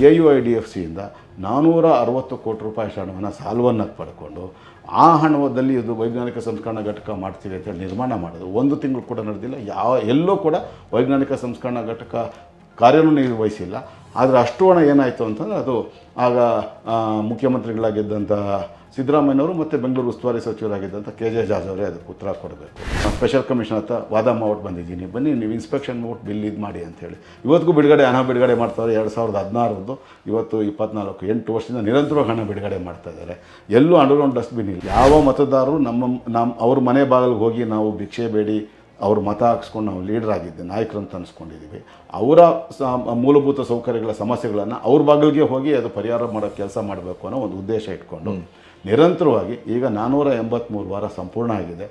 K U I D F ಸಿಯಿಂದ ನಾನ್ನೂರ ಅರವತ್ತು ಕೋಟಿ ರೂಪಾಯಿ ಹಣವನ್ನು ಸಾಲವನ್ನು ಪಡ್ಕೊಂಡು ಆ ಹಣದಲ್ಲಿ ಇದು ವೈಜ್ಞಾನಿಕ ಸಂಸ್ಕರಣಾ ಘಟಕ ಮಾಡ್ತೀವಿ ಅಂತ ನಿರ್ಮಾಣ ಮಾಡೋದು ಒಂದು ತಿಂಗಳು ಕೂಡ ನಡೆದಿಲ್ಲ. ಯಾವ ಎಲ್ಲೂ ಕೂಡ ವೈಜ್ಞಾನಿಕ ಸಂಸ್ಕರಣಾ ಘಟಕ ಕಾರ್ಯನೂ ನಿರ್ವಹಿಸಿಲ್ಲ. ಆದರೆ ಅಷ್ಟು ಹಣ ಏನಾಯಿತು ಅಂತಂದರೆ ಅದು ಆಗ ಮುಖ್ಯಮಂತ್ರಿಗಳಾಗಿದ್ದಂಥ ಸಿದ್ದರಾಮಯ್ಯನವರು ಮತ್ತು ಬೆಂಗಳೂರು ಉಸ್ತುವಾರಿ ಸಚಿವರಾಗಿದ್ದಂಥ ಕೆ ಜೆ ಜಾಜ್ ಅವರೇ ಅದಕ್ಕೆ ಉತ್ತರ ಕೊಡಬೇಕು. ಸ್ಪೆಷಲ್ ಕಮಿಷನ್ ಹತ್ರ ವಾದ ಮಾಡ್ಬಿಟ್ಟು ಬಂದಿದ್ದೀನಿ. ಬನ್ನಿ, ನೀವು ಇನ್ಸ್ಪೆಕ್ಷನ್ ಮಾಡ್ಬಿಟ್ಟು ಬಿಲ್ ಇದು ಮಾಡಿ ಅಂತೇಳಿ ಇವತ್ತಿಗೂ ಬಿಡುಗಡೆ, ಹಣ ಬಿಡುಗಡೆ ಮಾಡ್ತಾರೆ ಎರಡು ಸಾವಿರದ ಹದಿನಾರರದ್ದು ಇವತ್ತು ಇಪ್ಪತ್ನಾಲ್ಕು, ಎಂಟು ವರ್ಷದಿಂದ ನಿರಂತರವಾಗಿ ಹಣ ಬಿಡುಗಡೆ ಮಾಡ್ತಾ ಇದ್ದಾರೆ. ಎಲ್ಲೂ ಅಂಡರ್ಗ್ರೌಂಡ್ ಡಸ್ಟ್ಬಿನ್ ಇಲ್ಲ. ಯಾವ ಮತದಾರರು ನಮ್ಮ ನಮ್ಮ, ಅವ್ರ ಮನೆ ಬಾಗಿಲಿಗೆ ಹೋಗಿ ನಾವು ಭಿಕ್ಷೆ ಬೇಡಿ ಅವ್ರ ಮತ ಹಾಕ್ಸ್ಕೊಂಡು ನಾವು ಲೀಡರ್ ಆಗಿದ್ದೆ ನಾಯಕರು ಅಂತ ಅನ್ಸ್ಕೊಂಡಿದ್ದೀವಿ ಅವರ ಮೂಲಭೂತ ಸೌಕರ್ಯಗಳ ಸಮಸ್ಯೆಗಳನ್ನು ಅವ್ರ ಬಾಗಿಲಿಗೆ ಹೋಗಿ ಅದು ಪರಿಹಾರ ಮಾಡೋ ಕೆಲಸ ಮಾಡಬೇಕು ಅನ್ನೋ ಒಂದು ಉದ್ದೇಶ ಇಟ್ಕೊಂಡು ನಿರಂತರವಾಗಿ ಈಗ ನಾನ್ನೂರ ಎಂಬತ್ತ್ಮೂರು ವಾರ ಸಂಪೂರ್ಣ ಆಗಿದೆ.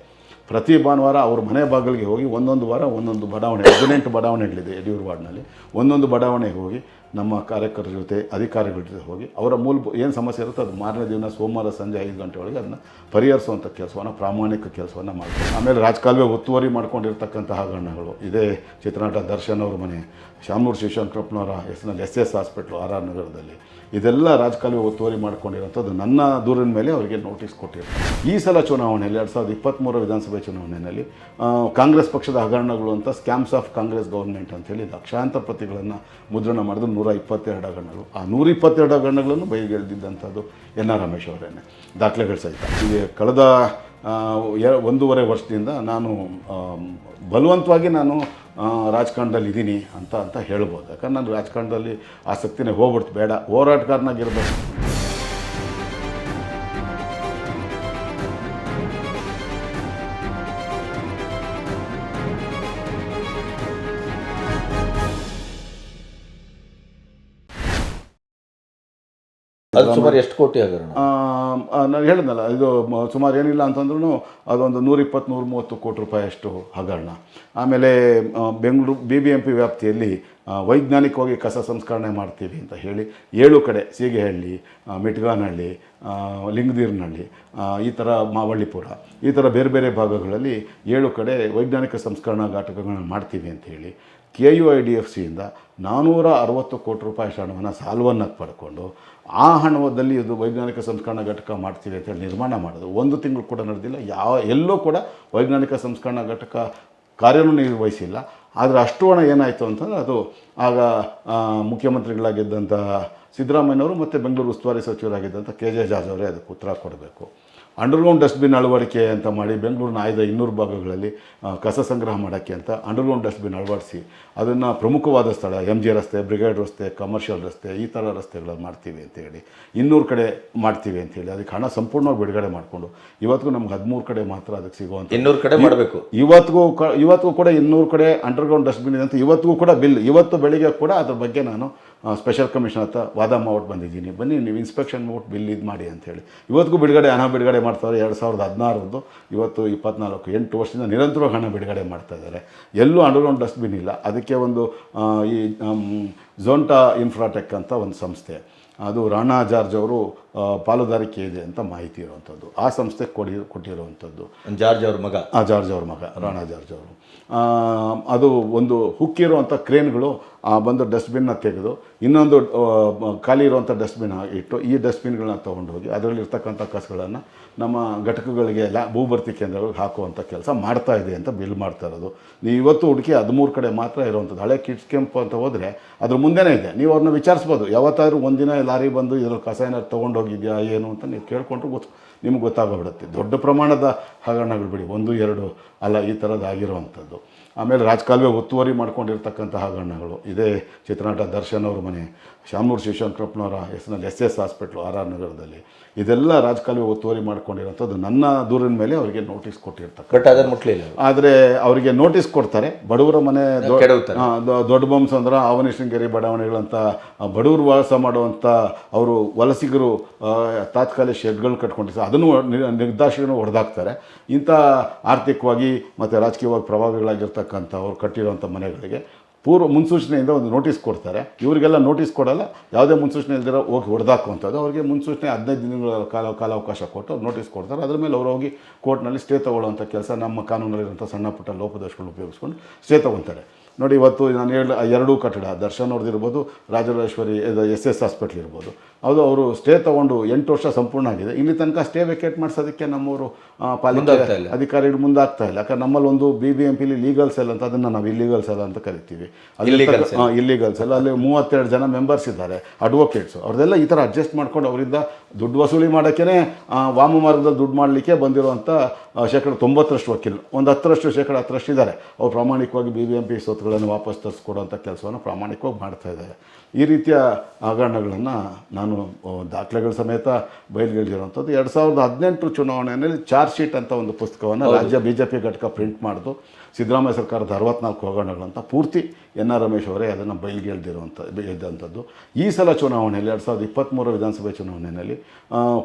ಪ್ರತಿ ಭಾನುವಾರ ಅವ್ರ ಮನೆ ಬಾಗಿಲಿಗೆ ಹೋಗಿ ಒಂದೊಂದು ವಾರ ಒಂದೊಂದು ಬಡಾವಣೆ ಹದಿನೆಂಟು ಬಡಾವಣೆಗಳಿದೆ ಯಡಿಯೂರು ವಾರ್ಡ್ನಲ್ಲಿ. ಒಂದೊಂದು ಬಡಾವಣೆಗೆ ಹೋಗಿ ನಮ್ಮ ಕಾರ್ಯಕರ್ತರ ಜೊತೆ ಅಧಿಕಾರಿಗಳ ಜೊತೆ ಹೋಗಿ ಅವರ ಮೂಲ ಏನು ಸಮಸ್ಯೆ ಇರುತ್ತೋ ಅದು ಮಾರನೇ ದಿನ ಸೋಮವಾರ ಸಂಜೆ ಐದು ಗಂಟೆ ಒಳಗೆ ಅದನ್ನು ಪರಿಹರಿಸುವಂಥ ಕೆಲಸವನ್ನು, ಪ್ರಾಮಾಣಿಕ ಕೆಲಸವನ್ನು ಮಾಡ್ತೀವಿ ಆಮೇಲೆ ರಾಜಕಾಲುವೆ ಒತ್ತುವರಿ ಮಾಡ್ಕೊಂಡಿರ್ತಕ್ಕಂಥ ಹಗರಣಗಳು ಇದೇ ಚಿತ್ರನಟ ದರ್ಶನ್ ಅವ್ರ ಮನೆ, ಶಾಮೂರು ಶಿವಶಂಕರಪ್ಪನವರ ಹೆಸರಿನಲ್ಲಿ S S hospital R R ನಗರದಲ್ಲಿ. ಇದೆಲ್ಲ ರಾಜಕಾಲುವೆ ಒತ್ತುವರಿ ಮಾಡ್ಕೊಂಡಿರೋಂಥದ್ದು ನನ್ನ ದೂರಿನ ಮೇಲೆ ಅವರಿಗೆ ನೋಟಿಸ್ ಕೊಟ್ಟಿರ್ತಾರೆ. ಈ ಸಲ ಚುನಾವಣೆಯಲ್ಲಿ, ಎರಡು ಸಾವಿರದ ಇಪ್ಪತ್ತ್ಮೂರ ವಿಧಾನಸಭೆ ಚುನಾವಣೆಯಲ್ಲಿ ಕಾಂಗ್ರೆಸ್ ಪಕ್ಷದ ಹಗರಣಗಳು ಅಂತ ಸ್ಕ್ಯಾಮ್ಸ್ ಆಫ್ ಕಾಂಗ್ರೆಸ್ ಗೌರ್ಮೆಂಟ್ ಅಂತೇಳಿ ಲಕ್ಷಾಂತರ ಪ್ರತಿಗಳನ್ನು ಮುದ್ರಣ ಮಾಡಿದ್ರು. ನೂರ ಇಪ್ಪತ್ತೆರಡು ಹಗರಣಗಳು ಆ ನೂರ ಇಪ್ಪತ್ತೆರಡು ಹಗರಣಗಳನ್ನು ಬಯಗೆಳೆದಿದ್ದಂಥದ್ದು ಎನ್ ಆರ್ ರಮೇಶ್ ಅವರೇನೆ. ದಾಖಲೆಗಳು ಸಹಿತ. ಈ ಕಳೆದ ಒಂದೂವರೆ ವರ್ಷದಿಂದ ನಾನು ಬಲವಂತವಾಗಿ ನಾನು ರಾಜಕಾರಣದಲ್ಲಿ ಇದ್ದೀನಿ ಅಂತ ಅಂತ ಹೇಳ್ಬೋದು. ಯಾಕಂದ್ರೆ ನಾನು ರಾಜಕಾರಣದಲ್ಲಿ ಆಸಕ್ತಿನೇ ಹೋಗ್ಬಿಡ್ತು. ಬೇಡ. ಹೋರಾಟಗಾರನಾಗಿರ್ಬೇಕು. ಅದು ಸುಮಾರು ಎಷ್ಟು ಕೋಟಿ ಹಗರಣ ನಾನು ಹೇಳಿದ್ನಲ್ಲ ಇದು ಸುಮಾರು ಏನಿಲ್ಲ ಅಂತಂದ್ರೂ ಅದೊಂದು ನೂರ ಇಪ್ಪತ್ತು ನೂರ ಮೂವತ್ತು ಕೋಟಿ ರೂಪಾಯಿಯಷ್ಟು ಹಗರಣ ಆಮೇಲೆ Bengaluru B B M P ವ್ಯಾಪ್ತಿಯಲ್ಲಿ ವೈಜ್ಞಾನಿಕವಾಗಿ ಕಸ ಸಂಸ್ಕರಣೆ ಮಾಡ್ತೀವಿ ಅಂತ ಹೇಳಿ ಏಳು ಕಡೆ ಸೀಗೆಹಳ್ಳಿ ಮೆಟ್ಗಾನಹಳ್ಳಿ ಲಿಂಗದೀರ್ನಹಳ್ಳಿ ಈ ಥರ ಮಾವಳ್ಳಿಪುರ ಈ ಥರ ಬೇರೆ ಬೇರೆ ಭಾಗಗಳಲ್ಲಿ ಏಳು ಕಡೆ ವೈಜ್ಞಾನಿಕ ಸಂಸ್ಕರಣಾ ಘಟಕಗಳನ್ನು ಮಾಡ್ತೀವಿ ಅಂತ ಹೇಳಿ K U I D F ಸಿಯಿಂದ ನಾನ್ನೂರ ಅರವತ್ತು ಕೋಟಿ ರೂಪಾಯಿ ಹಣವನ್ನು ಸಾಲವನ್ನು ಪಡ್ಕೊಂಡು ಆ ಹಣದಲ್ಲಿ ಇದು ವೈಜ್ಞಾನಿಕ ಸಂಸ್ಕರಣಾ ಘಟಕ ಮಾಡ್ತೀವಿ ಅಂತೇಳಿ ನಿರ್ಮಾಣ ಮಾಡೋದು ಒಂದು ತಿಂಗಳು ಕೂಡ ನಡೆದಿಲ್ಲ. ಯಾವ, ಎಲ್ಲೂ ಕೂಡ ವೈಜ್ಞಾನಿಕ ಸಂಸ್ಕರಣಾ ಘಟಕ ಕಾರ್ಯನೂ ನಿರ್ವಹಿಸಿಲ್ಲ. ಆದರೆ ಅಷ್ಟು ಹಣ ಏನಾಯಿತು ಅಂತಂದರೆ ಅದು ಆಗ ಮುಖ್ಯಮಂತ್ರಿಗಳಾಗಿದ್ದಂಥ ಸಿದ್ದರಾಮಯ್ಯವರು ಮತ್ತು ಬೆಂಗಳೂರು ಉಸ್ತುವಾರಿ ಸಚಿವರಾಗಿದ್ದಂಥ ಕೆ ಜೆ ಜಾಜ್ ಅವರೇ ಅದಕ್ಕೆ ಉತ್ತರ ಕೊಡಬೇಕು. ಅಂಡರ್ಗ್ರೌಂಡ್ ಡಸ್ಟ್ಬಿನ್ ಅಳವಡಿಕೆ ಅಂತ ಮಾಡಿ ಬೆಂಗಳೂರಿನ ಆಯ್ದ ಇನ್ನೂರು ಭಾಗಗಳಲ್ಲಿ ಕಸ ಸಂಗ್ರಹ ಮಾಡೋಕ್ಕೆ ಅಂತ ಅಂಡರ್ಗ್ರೌಂಡ್ ಡಸ್ಟ್ಬಿನ್ ಅಳವಡಿಸಿ ಅದನ್ನು ಪ್ರಮುಖವಾದ ಸ್ಥಳ ಎಂ ಜಿ ರಸ್ತೆ ಬ್ರಿಗೇಡ್ ರಸ್ತೆ ಕಮರ್ಷಿಯಲ್ ರಸ್ತೆ ಈ ಥರ ರಸ್ತೆಗಳಲ್ಲಿ ಮಾಡ್ತೀವಿ ಅಂತೇಳಿ ಇನ್ನೂರು ಕಡೆ ಮಾಡ್ತೀವಿ ಅಂತೇಳಿ ಅದಕ್ಕೆ ಹಣ ಸಂಪೂರ್ಣವಾಗಿ ಬಿಡುಗಡೆ ಮಾಡಿಕೊಂಡು ಇವತ್ತಿಗೂ ನಮ್ಗೆ ಹದಿಮೂರು ಕಡೆ ಮಾತ್ರ ಅದಕ್ಕೆ ಸಿಗುವಂಥ ಇನ್ನೂರು ಕಡೆ ಮಾಡಬೇಕು. ಇವತ್ತಿಗೂ ಕ ಇವತ್ತಿಗೂ ಕೂಡ ಇನ್ನೂರು ಕಡೆ ಅಂಡರ್ಗ್ರೌಂಡ್ ಡಸ್ಟ್ಬಿನ್ ಇದೆ ಅಂತ ಇವತ್ತಿಗೂ ಕೂಡ ಬಿಲ್ ಇವತ್ತು ಬೆಳಿಗ್ಗೆ ಕೂಡ ಅದ್ರ ಬಗ್ಗೆ ನಾನು ಸ್ಪೆಷಲ್ ಕಮಿಷನ್ ಹತ್ರ ವಾದ ಮಾಡ್ಬಿಟ್ಟು ಬಂದಿದ್ದೀನಿ. ಬನ್ನಿ ನೀವು ಇನ್ಸ್ಪೆಕ್ಷನ್ ಮಾಡ್ಬಿಟ್ಟು ಬಿಲ್ ಇದು ಮಾಡಿ ಅಂಥೇಳಿ ಇವತ್ತಿಗೂ ಬಿಡುಗಡೆ ಹಣ ಬಿಡುಗಡೆ ಮಾಡ್ತಾರೆ ಎರಡು ಸಾವಿರದ ಹದಿನಾರರದ್ದು ಇವತ್ತು ಇಪ್ಪತ್ನಾಲ್ಕು ಎಂಟು ವರ್ಷದಿಂದ ನಿರಂತರವಾಗಿ ಹಣ ಬಿಡುಗಡೆ ಮಾಡ್ತಾ ಇದ್ದಾರೆ. ಎಲ್ಲೂ ಅಂಡರ್ಗ್ರೌಂಡ್ ಡಸ್ಟ್ಬಿನ್ ಇಲ್ಲ. ಅದಕ್ಕೆ ಒಂದು ಈ ಝೋಂಟಾ ಇನ್ಫ್ರಾಟೆಕ್ ಅಂತ ಒಂದು ಸಂಸ್ಥೆ. ಅದು ರಾಣಾ ಜಾರ್ಜ್ ಅವರು ಪಾಲುದಾರಿಕೆ ಇದೆ ಅಂತ ಮಾಹಿತಿ ಇರುವಂಥದ್ದು. ಆ ಸಂಸ್ಥೆ ಕೊಡಿ ಕೊಟ್ಟಿರುವಂಥದ್ದು. ಜಾರ್ಜ್ ಅವ್ರ ಮಗ. ಆ ಜಾರ್ಜ್ ಅವ್ರ ಮಗ ರಾಣಾ ಜಾರ್ಜ್ ಅವರು. ಅದು ಒಂದು ಹುಕ್ಕಿರುವಂಥ ಕ್ರೇನ್ಗಳು ಬಂದು ಡಸ್ಟ್ಬಿನ್ನ ತೆಗೆದು ಇನ್ನೊಂದು ಖಾಲಿ ಇರುವಂಥ ಡಸ್ಟ್ಬಿನ್ ಇಟ್ಟು ಈ ಡಸ್ಟ್ಬಿನ್ಗಳನ್ನ ತೊಗೊಂಡು ಹೋಗಿ ಅದರಲ್ಲಿರ್ತಕ್ಕಂಥ ಕಸಗಳನ್ನು ನಮ್ಮ ಘಟಕಗಳಿಗೆ ಲ್ಯಾ ಭೂಭರ್ತಿ ಕೇಂದ್ರಗಳಿಗೆ ಹಾಕುವಂಥ ಕೆಲಸ ಮಾಡ್ತಾ ಇದೆ ಅಂತ ಬಿಲ್ ಮಾಡ್ತಾ ಇರೋದು. ನೀವು ಇವತ್ತು ಹುಡುಕಿ ಹದಿಮೂರು ಕಡೆ ಮಾತ್ರ ಇರುವಂಥದ್ದು. ಹಳೆ ಕಿಡ್ಸ್ ಕೆಂಪು ಅಂತ ಹೋದರೆ ಅದ್ರ ಮುಂದೆನೇ ಇದೆ. ನೀವು ಅವ್ರನ್ನ ವಿಚಾರಿಸ್ಬೋದು. ಯಾವತ್ತಾದರೂ ಒಂದಿನ ಲಾರಿ ಬಂದು ಇದ್ರಲ್ಲಿ ಕಸ ಏನಾದ್ರು ತೊಗೊಂಡೋಗಿದ್ಯಾ, ಏನು ಅಂತ ನೀವು ಕೇಳಿಕೊಂಡ್ರೆ ಗೊತ್ತು. ನಿಮ್ಗೆ ಗೊತ್ತಾಗೋಗ್ಬಿಡುತ್ತೆ ದೊಡ್ಡ ಪ್ರಮಾಣದ ಹಗರಣಗಳು ಬಿಡಿ. ಒಂದು, ಎರಡು, ಅಲ್ಲ, ಈ ಥರದ್ದು ಆಗಿರುವಂಥದ್ದು. ಆಮೇಲೆ ರಾಜಕಾಲುವೆ ಒತ್ತುವರಿ ಮಾಡ್ಕೊಂಡಿರ್ತಕ್ಕಂಥ ಹಗರಣಗಳು. ಇದೇ ಚಿತ್ರನಟ ದರ್ಶನ್ ಅವ್ರ ಮನೆ. ಶಾಮೂರು ಶಿವಶಂಕರಪ್ಪನವರ ಹೆಸರಿನಲ್ಲಿ S S hospital R R ನಗರದಲ್ಲಿ. ಇದೆಲ್ಲ ರಾಜಕಾಲುವೆ ಒತ್ತುವರಿ ಮಾಡ್ಕೊಂಡಿರೋಂಥದ್ದು ನನ್ನ ದೂರಿನ ಮೇಲೆ ಅವರಿಗೆ ನೋಟಿಸ್ ಕೊಟ್ಟಿರ್ತಾರೆ ಬಟ್ ಅದನ್ನು ಮುಟ್ಲಿಲ್ಲ ಆದರೆ ಅವರಿಗೆ ನೋಟಿಸ್ ಕೊಡ್ತಾರೆ. ಬಡವರ ಮನೆ ದೊಡ್ಡ ಬೊಮ್ಮಸಂದ್ರ ಆವನಿ ಶೃಂಗೇರಿ ಬಡಾವಣೆಗಳಂತ ಬಡವರು ವಾಸ ಮಾಡುವಂಥ ಅವರು ವಲಸಿಗರು ತಾತ್ಕಾಲಿಕ ಶೆಡ್ಗಳು ಕಟ್ಕೊಂಡಿರ್ತಾರೆ ಅದನ್ನು ನಿ- ನಿರ್ದಾಕ್ಷಿಣ್ಯ ಹೊಡೆದಾಕ್ತಾರೆ. ಇಂಥ ಆರ್ಥಿಕವಾಗಿ ಮತ್ತು ರಾಜಕೀಯವಾಗಿ ಪ್ರಭಾವಿಗಳಾಗಿರ್ತಕ್ಕಂಥ ಅವರು ಕಟ್ಟಿರುವಂಥ ಮನೆಗಳಿಗೆ ಪೂರ್ವ ಮುನ್ಸೂಚನೆಯಿಂದ ಒಂದು ನೋಟಿಸ್ ಕೊಡ್ತಾರೆ. ಇವರಿಗೆಲ್ಲ ನೋಟಿಸ್ ಕೊಡಲ್ಲ. ಯಾವುದೇ ಮುನ್ಸೂಚನೆ ಇಲ್ದಿರೋ ಹೋಗಿ ಹೊಡೆದಾಕುವಂಥದ್ದು. ಅವರಿಗೆ ಮುನ್ಸೂಚನೆ ಹದಿನೈದು ದಿನಗಳ ಕಾಲ ಕಾಲಾವಕಾಶ ಕೊಟ್ಟು ನೋಟಿಸ್ ಕೊಡ್ತಾರೆ. ಅದ್ರ ಮೇಲೆ ಅವರು ಹೋಗಿ ಕೋರ್ಟ್ನಲ್ಲಿ ಸ್ಟೇ ತೊಗೊಳ್ಳುವಂಥ ಕೆಲಸ ನಮ್ಮ ಕಾನೂನಲ್ಲಿರುವಂಥ ಸಣ್ಣ ಪುಟ್ಟ ಲೋಪದೋಷಗಳನ್ನ ಉಪಯೋಗಿಸ್ಕೊಂಡು ಸ್ಟೇ ತೊಗೊತಾರೆ ನೋಡಿ ಇವತ್ತು ನಾನು ಹೇಳ ಎರಡೂ ಕಟ್ಟಡ ದರ್ಶನ್ ಅವ್ರದ್ದು ಇರ್ಬೋದು ರಾಜರಾಜೇಶ್ವರಿ ಎಸ್ ಎಸ್ ಹಾಸ್ಪಿಟ್ಲ್ ಇರ್ಬೋದು. ಅದು ಅವರು ಸ್ಟೇ ತೊಗೊಂಡು ಎಂಟು ವರ್ಷ ಸಂಪೂರ್ಣ ಆಗಿದೆ. ಇಲ್ಲಿ ತನಕ ಸ್ಟೇ ವೆಕೇಟ್ ಮಾಡಿಸೋದಕ್ಕೆ ನಮ್ಮವರು ಪಾಲಿಕೆ. ಅಧಿಕಾರಿಗಳು ಮುಂದಾಗ್ತಾ ಇಲ್ಲ. ಯಾಕಂದ್ರೆ ನಮ್ಮಲ್ಲಿ ಒಂದು ಬಿ ಬಿ ಎಂ ಪಿಲಿ ಲೀಗಲ್ ಸೆಲ್ ಅಂತ ಅದನ್ನು ನಾವು ಇಲ್ಲಿಗಲ್ ಸೆಲ್ ಅಂತ ಕರಿತೀವಿ. ಇಲ್ಲಿಗಲ್ ಸೆಲ್ ಅಲ್ಲಿ ಮೂವತ್ತೆರಡು ಜನ ಮೆಂಬರ್ಸ್ ಇದ್ದಾರೆ ಅಡ್ವೊಕೇಟ್ಸ್ ಅವ್ರದ್ದೆಲ್ಲ ಈ ಥರ ಅಡ್ಜಸ್ಟ್ ಮಾಡ್ಕೊಂಡು ಅವರಿಂದ ದುಡ್ಡು ವಸೂಲಿ ಮಾಡೋಕ್ಕೇ ವಾಮ ಮಾರ್ಗದಲ್ಲಿ ದುಡ್ಡು ಮಾಡಲಿಕ್ಕೆ ಬಂದಿರುವಂಥ ಶೇಕಡ ತೊಂಬತ್ತರಷ್ಟು ವಕೀಲರು. ಒಂದು ಹತ್ತರಷ್ಟು ಶೇಕಡ ಹತ್ತರಷ್ಟು ಇದ್ದಾರೆ. ಅವ್ರು ಪ್ರಾಮಾಣಿಕವಾಗಿ ಬಿ ಬಿ ಎಂ ಪಿ ಸ್ವತ್ತುಗಳನ್ನು ವಾಪಸ್ ತರಿಸ್ಕೊಡುವಂಥ ಕೆಲಸವನ್ನು ಪ್ರಾಮಾಣಿಕವಾಗಿ ಮಾಡ್ತಾ ಇದ್ದಾರೆ. ಈ ರೀತಿಯ ಹಗರಣಗಳನ್ನು ನಾನು ದಾಖಲೆಗಳ ಸಮೇತ ಬಯలుಗೆಳಿರುವಂಥದ್ದು ಎರಡು ಸಾವಿರದ ಹದಿನೆಂಟು ಚುನಾವಣೆಯಲ್ಲಿ ಚಾರ್ಜ್ ಶೀಟ್ ಅಂತ ಒಂದು ಪುಸ್ತಕವನ್ನು ರಾಜ್ಯ ಬಿ ಜೆ ಪಿ ಘಟಕ ಪ್ರಿಂಟ್ ಮಾಡಿದು ಸಿದ್ದರಾಮಯ್ಯ ಸರ್ಕಾರದ ಅರವತ್ನಾಲ್ಕು ಹಗರಣಗಳಂತ ಪೂರ್ತಿ ಎನ್ ಆರ್ ರಮೇಶ್ ಅವರೇ ಅದನ್ನು ಬಯಲ್ಗೆಳ್ದಿರುವಂಥ ಎದ್ದಂಥದ್ದು ಈ ಸಲ ಚುನಾವಣೆಯಲ್ಲಿ, ಎರಡು ಸಾವಿರದ ಇಪ್ಪತ್ತ್ಮೂರು ವಿಧಾನಸಭೆ ಚುನಾವಣೆಯಲ್ಲಿ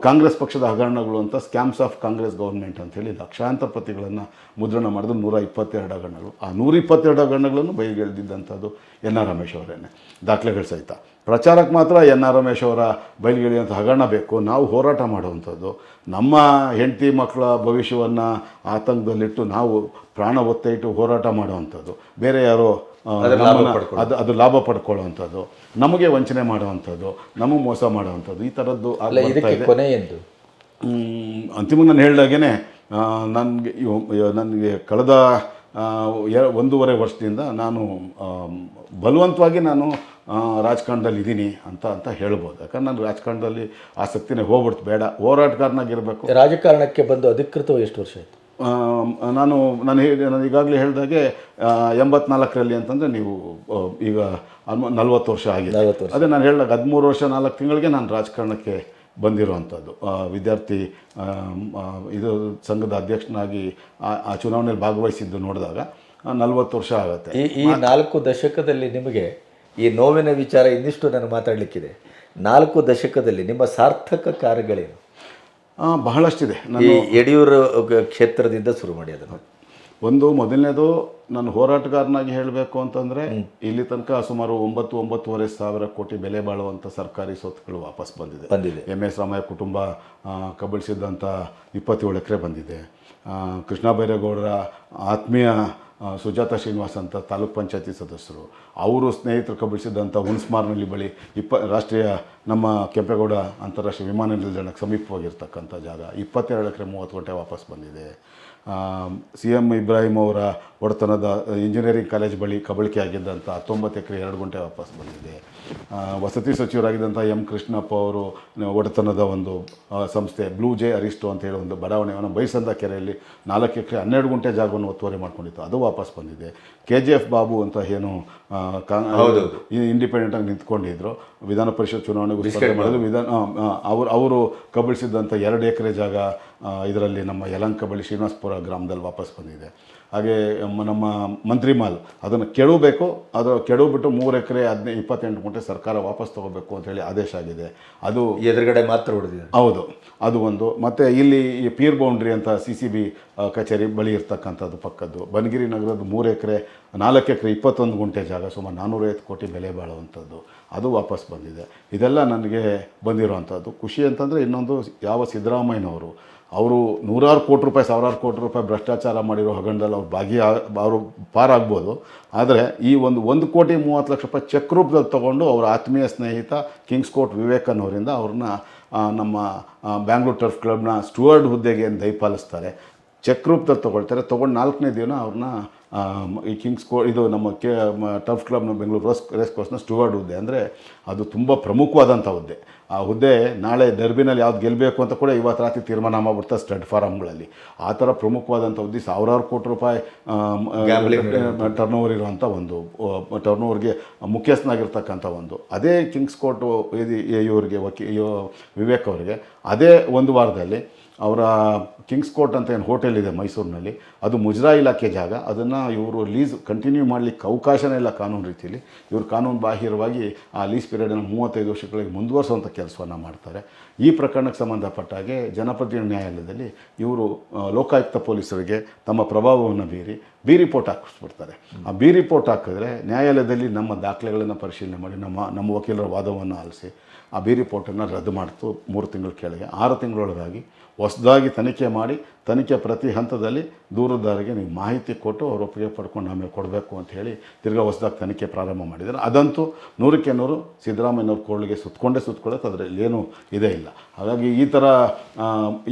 ಕಾಂಗ್ರೆಸ್ ಪಕ್ಷದ ಹಗರಣಗಳು ಅಂತ ಸ್ಕ್ಯಾಮ್ಸ್ ಆಫ್ ಕಾಂಗ್ರೆಸ್ ಗೌರ್ಮೆಂಟ್ ಅಂತೇಳಿ ಲಕ್ಷಾಂತರ ಪ್ರತಿಗಳನ್ನು ಮುದ್ರಣ ಮಾಡಿದ್ರು ನೂರ ಇಪ್ಪತ್ತೆರಡು ಹಗರಣಗಳು. ಆ ನೂರ ಇಪ್ಪತ್ತೆರಡು ಹಗರಣಗಳನ್ನು ಬಯಲ್ಗೆಳ್ದಿದ್ದಂಥದ್ದು ಎನ್ ಆರ್ ರಮೇಶ್ ಅವರೇನೆ. ದಾಖಲೆಗಳು ಸಹಿತ. ಪ್ರಚಾರಕ್ಕೆ ಮಾತ್ರ ಎನ್ ಆರ್ ರಮೇಶ್ ಅವರ ಬಯಲ್ಗೆಳೆಯುವಂಥ ಹಗರಣ ಬೇಕು. ನಾವು ಹೋರಾಟ ಮಾಡುವಂಥದ್ದು. ನಮ್ಮ ಹೆಂಡತಿ ಮಕ್ಕಳ ಭವಿಷ್ಯವನ್ನು ಆತಂಕದಲ್ಲಿಟ್ಟು ನಾವು ಪ್ರಾಣ ಒತ್ತೆ ಇಟ್ಟು ಹೋರಾಟ ಮಾಡುವಂಥದ್ದು. ಬೇರೆ ಯಾರೋ ಅದು ಅದು ಲಾಭ ಪಡ್ಕೊಳ್ಳುವಂಥದ್ದು. ನಮಗೆ ವಂಚನೆ ಮಾಡುವಂಥದ್ದು. ನಮಗೆ ಮೋಸ ಮಾಡುವಂಥದ್ದು. ಈ ಥರದ್ದು ಆಗ್ ಅಲ್ಲ ಬರ್ತಾ ಇದಕ್ಕೆ ಕೊನೆ ಎಂದು ಮ್, ಅಂತಿಮವಾಗಿ ನಾನು ಹೇಳಿದಾಗೇ ನನಗೆ ನನಗೆ ಕಳೆದ ಒಂದೂವರೆ ವರ್ಷದಿಂದ ನಾನು ಬಲವಂತವಾಗಿ ನಾನು ರಾಜಕಾರಣದಲ್ಲಿ ಇದ್ದೀನಿ ಅಂತ ಅಂತ ಹೇಳ್ಬೋದು. ಯಾಕಂದ್ರೆ ನಾನು ರಾಜಕಾರಣದಲ್ಲಿ ಆಸಕ್ತಿನೇ ಹೋಗ್ಬಿಡ್ತು ಬೇಡ. ಹೋರಾಟಗಾರನಾಗಿರಬೇಕು. ರಾಜಕಾರಣಕ್ಕೆ ಬಂದು ಅಧಿಕೃತವಾಗಿ ಎಷ್ಟು ವರ್ಷ ಆಯಿತು? ನಾನು ನಾನು ಹೇಳಿ ನಾನು ಈಗಾಗಲೇ ಹೇಳಿದಾಗೆ ಎಂಬತ್ನಾಲ್ಕರಲ್ಲಿ ಅಂತಂದರೆ ನೀವು ಈಗ ಆಲ್ಮೋ ನಲ್ವತ್ತು ವರ್ಷ ಆಗಿದೆ. ಅದೇ ನಾನು ಹೇಳಿದಾಗ ಹದಿಮೂರು ವರ್ಷ ನಾಲ್ಕು ತಿಂಗಳಿಗೆ ನಾನು ರಾಜಕಾರಣಕ್ಕೆ ಬಂದಿರುವಂಥದ್ದು. ವಿದ್ಯಾರ್ಥಿ ಇದು ಸಂಘದ ಅಧ್ಯಕ್ಷನಾಗಿ ಆ ಆ ಚುನಾವಣೆಯಲ್ಲಿ ಭಾಗವಹಿಸಿದ್ದು ನೋಡಿದಾಗ ನಲ್ವತ್ತು ವರ್ಷ ಆಗುತ್ತೆ. ಈ ಈ ನಾಲ್ಕು ದಶಕದಲ್ಲಿ ನಿಮಗೆ ಈ ನೋವಿನ ವಿಚಾರ ಇನ್ನಿಷ್ಟು ನಾನು ಮಾತಾಡಲಿಕ್ಕಿದೆ. ನಾಲ್ಕು ದಶಕದಲ್ಲಿ ನಿಮ್ಮ ಸಾರ್ಥಕ ಕಾರ್ಯಗಳೇನು? ಬಹಳಷ್ಟಿದೆ. ಈ ಯಡಿಯೂರು ಕ್ಷೇತ್ರದಿಂದ ಶುರು ಮಾಡಿ ಅದನ್ನು. ಒಂದು ಮೊದಲನೇದು ನಾನು ಹೋರಾಟಗಾರನಾಗಿ ಹೇಳಬೇಕು ಅಂತಂದರೆ ಇಲ್ಲಿ ತನಕ ಸುಮಾರು ಒಂಬತ್ತು ಒಂಬತ್ತುವರೆ ಸಾವಿರ ಕೋಟಿ ಬೆಲೆ ಬಾಳುವಂಥ ಸರ್ಕಾರಿ ಸ್ವತ್ತುಗಳು ವಾಪಸ್ ಬಂದಿದೆ. ಬಂದಿದೆ. ಎಂ ಎಸ್ ರಾಮಯ್ಯ ಕುಟುಂಬ ಕಬಳಿಸಿದ್ದಂಥ ಇಪ್ಪತ್ತೇಳು ಎಕರೆ ಬಂದಿದೆ. ಕೃಷ್ಣ ಬೈರೇಗೌಡರ ಆತ್ಮೀಯ ಸುಜಾತ ಶ್ರೀನಿವಾಸ್ ಅಂತ ತಾಲೂಕ್ ಪಂಚಾಯತಿ ಸದಸ್ಯರು. ಅವರು ಸ್ನೇಹಿತರು ಕಬಳಿಸಿದಂಥ ಹುಣಸ್ಮಾರ್ನಲ್ಲಿ ಬಳಿ ಇಪ್ಪ, ರಾಷ್ಟ್ರೀಯ ನಮ್ಮ ಕೆಂಪೇಗೌಡ ಅಂತಾರಾಷ್ಟ್ರೀಯ ವಿಮಾನ ನಿಲ್ದಾಣಕ್ಕೆ ಸಮೀಪವಾಗಿರ್ತಕ್ಕಂಥ ಜಾಗ ಇಪ್ಪತ್ತೆರಡು ಎಕರೆ ಮೂವತ್ತು ಗಂಟೆ ವಾಪಸ್ ಬಂದಿದೆ. ಸಿ ಎಂ ಇಬ್ರಾಹಿಂ ಅವರ ಒಡೆತನದ ಇಂಜಿನಿಯರಿಂಗ್ ಕಾಲೇಜ್ ಬಳಿ ಕಬಳಿಕೆ ಆಗಿದ್ದಂಥ ಹತ್ತೊಂಬತ್ತು ಎಕರೆ ಎರಡು ಗಂಟೆ ವಾಪಸ್ ಬಂದಿದೆ. ವಸತಿ ಸಚಿವರಾಗಿದ್ದಂಥ ಎಂ ಕೃಷ್ಣಪ್ಪ ಅವರು ಒಡೆತನದ ಒಂದು ಸಂಸ್ಥೆ ಬ್ಲೂ ಜೆ ಅರಿಸ್ಟೋ ಅಂತ ಹೇಳಿ ಒಂದು ಬಡಾವಣೆಯನ್ನು ಬೈಸಂದ ಕೆರೆಯಲ್ಲಿ ನಾಲ್ಕು ಎಕರೆ ಹನ್ನೆರಡು ಗಂಟೆ ಜಾಗವನ್ನು ಒತ್ತುವರಿ ಮಾಡ್ಕೊಂಡಿತ್ತು. ಅದು ವಾಪಸ್ ಬಂದಿದೆ. ಕೆ ಜಿ ಎಫ್ ಬಾಬು ಅಂತ ಏನು ಇಂಡಿಪೆಂಡೆಂಟ್ ಆಗಿ ನಿಂತ್ಕೊಂಡಿದ್ರು. ವಿಧಾನ ಪರಿಷತ್ ಚುನಾವಣೆಗೂ ಸ್ಪರ್ಧೆ ಮಾಡಿದ್ರು. ವಿಧಾನ ಅವರು ಅವರು ಕಬಳಿಸಿದಂಥ ಎರಡು ಎಕರೆ ಜಾಗ ಇದರಲ್ಲಿ ನಮ್ಮ ಯಲಂಕ ಬಳಿ ಶ್ರೀನಿವಾಸಪುರ ಗ್ರಾಮದಲ್ಲಿ ವಾಪಸ್ ಬಂದಿದೆ. ಹಾಗೆ ನಮ್ಮ ಮಂತ್ರಿ ಮಾಲ್ ಅದನ್ನು ಕೆಡವಬೇಕು ಅದು ಕೆಡವಿಬಿಟ್ಟು ಮೂರು ಎಕರೆ ಹದಿನೈದು ಇಪ್ಪತ್ತೆಂಟು ಗುಂಟೆ ಸರ್ಕಾರ ವಾಪಸ್ ತಗೋಬೇಕು ಅಂತ ಹೇಳಿ ಆದೇಶ ಆಗಿದೆ. ಅದು ಎದುರುಗಡೆ ಮಾತ್ರ ಹೊಡೆದಿದೆ. ಹೌದು ಅದು ಒಂದು. ಮತ್ತು ಇಲ್ಲಿ ಈ ಪೀರ್ ಬೌಂಡ್ರಿ ಅಂತ ಸಿ ಸಿ ಬಿ ಕಚೇರಿ ಬಳಿ ಇರ್ತಕ್ಕಂಥದ್ದು ಪಕ್ಕದ್ದು. ಬನಗಿರಿ ನಗರದ ಮೂರು ಎಕರೆ ನಾಲ್ಕು ಎಕರೆ ಇಪ್ಪತ್ತೊಂದು ಗುಂಟೆ ಜಾಗ ಸುಮಾರು ನಾನ್ನೂರೈವತ್ತು ಕೋಟಿ ಬೆಲೆ ಬಾಳುವಂಥದ್ದು. ಅದು ವಾಪಸ್ ಬಂದಿದೆ. ಇದೆಲ್ಲ ನನಗೆ ಬಂದಿರುವಂಥದ್ದು. ಖುಷಿ ಅಂತಂದರೆ ಇನ್ನೊಂದು ಯಾವ ಸಿದ್ದರಾಮಯ್ಯನವರು ಅವರು ನೂರಾರು ಕೋಟಿ ರೂಪಾಯಿ, ಸಾವಿರಾರು ಕೋಟಿ ರೂಪಾಯಿ ಭ್ರಷ್ಟಾಚಾರ ಮಾಡಿರೋ ಹಗರಣದಲ್ಲಿ ಅವ್ರು ಭಾಗಿ ಅವರು ಪಾರಾಗ್ಬೋದು ಆದರೆ ಈ ಒಂದು ಒಂದು ಕೋಟಿ ಮೂವತ್ತು ಲಕ್ಷ ರೂಪಾಯಿ ಚೆಕ್ ರೂಪದಲ್ಲಿ ತೊಗೊಂಡು ಅವರ ಆತ್ಮೀಯ ಸ್ನೇಹಿತ ಕಿಂಗ್ಸ್ ಕೋರ್ಟ್ ವಿವೇಕನ್ ಅವರಿಂದ ಅವ್ರನ್ನ ನಮ್ಮ ಬ್ಯಾಂಗ್ಳೂರ್ ಟರ್ಫ್ ಕ್ಲಬ್ನ ಸ್ಟುವರ್ಡ್ ಹುದ್ದೆಗೆ ದಯಪಾಲಿಸ್ತಾರೆ. ಚೆಕ್ ರೂಪದಲ್ಲಿ ತೊಗೊಳ್ತಾರೆ. ತೊಗೊಂಡು ನಾಲ್ಕನೇ ದಿನ ಅವ್ರನ್ನ ಈ ಕಿಂಗ್ಸ್ ಕೋ ಇದು ನಮ್ಮ ಕೆ ಟಫ್ ಕ್ಲಬ್ನ ಬೆಂಗಳೂರು ರೋಸ್ ರೇಸ್ ಕೋರ್ಸ್ನ ಸ್ಟುವರ್ಡ್ ಹುದ್ದೆ. ಅಂದರೆ ಅದು ತುಂಬ ಪ್ರಮುಖವಾದಂಥ ಹುದ್ದೆ. ಆ ಹುದ್ದೆ ನಾಳೆ ಡರ್ಬಿನಲ್ಲಿ ಯಾವ್ದು ಗೆಲ್ಲಬೇಕು ಅಂತ ಕೂಡ ಇವತ್ತು ರಾತ್ರಿ ತೀರ್ಮಾನ ಮಾಡ್ಬಿಡ್ತಾರೆ ಸ್ಟಡ್ ಫಾರಮ್ಗಳಲ್ಲಿ ಆ ಥರ ಪ್ರಮುಖವಾದಂಥ ಹುದ್ದೆ ಸಾವಿರಾರು ಕೋಟಿ ರೂಪಾಯಿ ಟರ್ನ್ ಓವರ್ ಇರುವಂಥ ಒಂದು ಟರ್ನ್ ಓವರ್ಗೆ ಮುಖ್ಯಸ್ಥನಾಗಿರ್ತಕ್ಕಂಥ ಒಂದು. ಅದೇ ಕಿಂಗ್ಸ್ ಕೋರ್ಟು ಇದು ಇವ್ರಿಗೆ ವಕೀ ವಿವೇಕ್ ಅವರಿಗೆ ಅದೇ ಒಂದು ವಾರದಲ್ಲಿ ಅವರ ಕಿಂಗ್ಸ್ ಕೋರ್ಟ್ ಅಂತ ಏನು ಹೋಟೆಲ್ ಇದೆ ಮೈಸೂರಿನಲ್ಲಿ, ಅದು ಮುಜರಾ ಇಲಾಖೆ ಜಾಗ. ಅದನ್ನು ಇವರು ಲೀಸ್ ಕಂಟಿನ್ಯೂ ಮಾಡಲಿಕ್ಕೆ ಅವಕಾಶನೇ ಇಲ್ಲ ಕಾನೂನು ರೀತಿಯಲ್ಲಿ. ಇವರು ಕಾನೂನು ಬಾಹಿರವಾಗಿ ಆ ಲೀಸ್ ಪೀರಿಯಡನ್ನು ಮೂವತ್ತೈದು ವರ್ಷಗಳಿಗೆ ಮುಂದುವರಿಸುವಂಥ ಕೆಲಸವನ್ನು ಮಾಡ್ತಾರೆ. ಈ ಪ್ರಕರಣಕ್ಕೆ ಸಂಬಂಧಪಟ್ಟ ಹಾಗೆ ಜನಪ್ರತಿನಿಧಿ ನ್ಯಾಯಾಲಯದಲ್ಲಿ ಇವರು ಲೋಕಾಯುಕ್ತ ಪೊಲೀಸರಿಗೆ ತಮ್ಮ ಪ್ರಭಾವವನ್ನು ಬೀರಿ, ಬಿ ರಿಪೋರ್ಟ್ ಹಾಕಿಸ್ಬಿಡ್ತಾರೆ. ಆ ಬಿ ರಿಪೋರ್ಟ್ ಹಾಕಿದ್ರೆ ನ್ಯಾಯಾಲಯದಲ್ಲಿ ನಮ್ಮ ದಾಖಲೆಗಳನ್ನು ಪರಿಶೀಲನೆ ಮಾಡಿ, ನಮ್ಮ ನಮ್ಮ ವಕೀಲರ ವಾದವನ್ನು ಆಲಿಸಿ ಆ ಬಿ ರಿಪೋರ್ಟನ್ನು ರದ್ದು ಮಾಡ್ತು ಮೂರು ತಿಂಗಳ ಕೆಳಗೆ. ಆರು ತಿಂಗಳೊಳಗಾಗಿ ಹೊಸದಾಗಿ ತನಿಖೆ ಮಾಡಿ ತನಿಖೆ ಪ್ರತಿ ಹಂತದಲ್ಲಿ ದೂರದಾರಿಗೆ ನೀವು ಮಾಹಿತಿ ಕೊಟ್ಟು ಅವರು ಒಪ್ಪಿಗೆ ಪಡ್ಕೊಂಡು ಆಮೇಲೆ ಕೊಡಬೇಕು ಅಂತ ಹೇಳಿ ತಿರ್ಗಾ ಹೊಸದಾಗಿ ತನಿಖೆ ಪ್ರಾರಂಭ ಮಾಡಿದ್ದಾರೆ. ಅದಂತೂ ನೂರಕ್ಕೆ ನೂರು ಸಿದ್ದರಾಮಯ್ಯನವ್ರ ಕೋಳಿಗೆ ಸುತ್ತಕೊಂಡೇ ಸುತ್ತಕೊಳ್ಳೋದು ಅದರಲ್ಲಿ ಏನೂ ಇದೇ ಇಲ್ಲ. ಹಾಗಾಗಿ ಈ ಥರ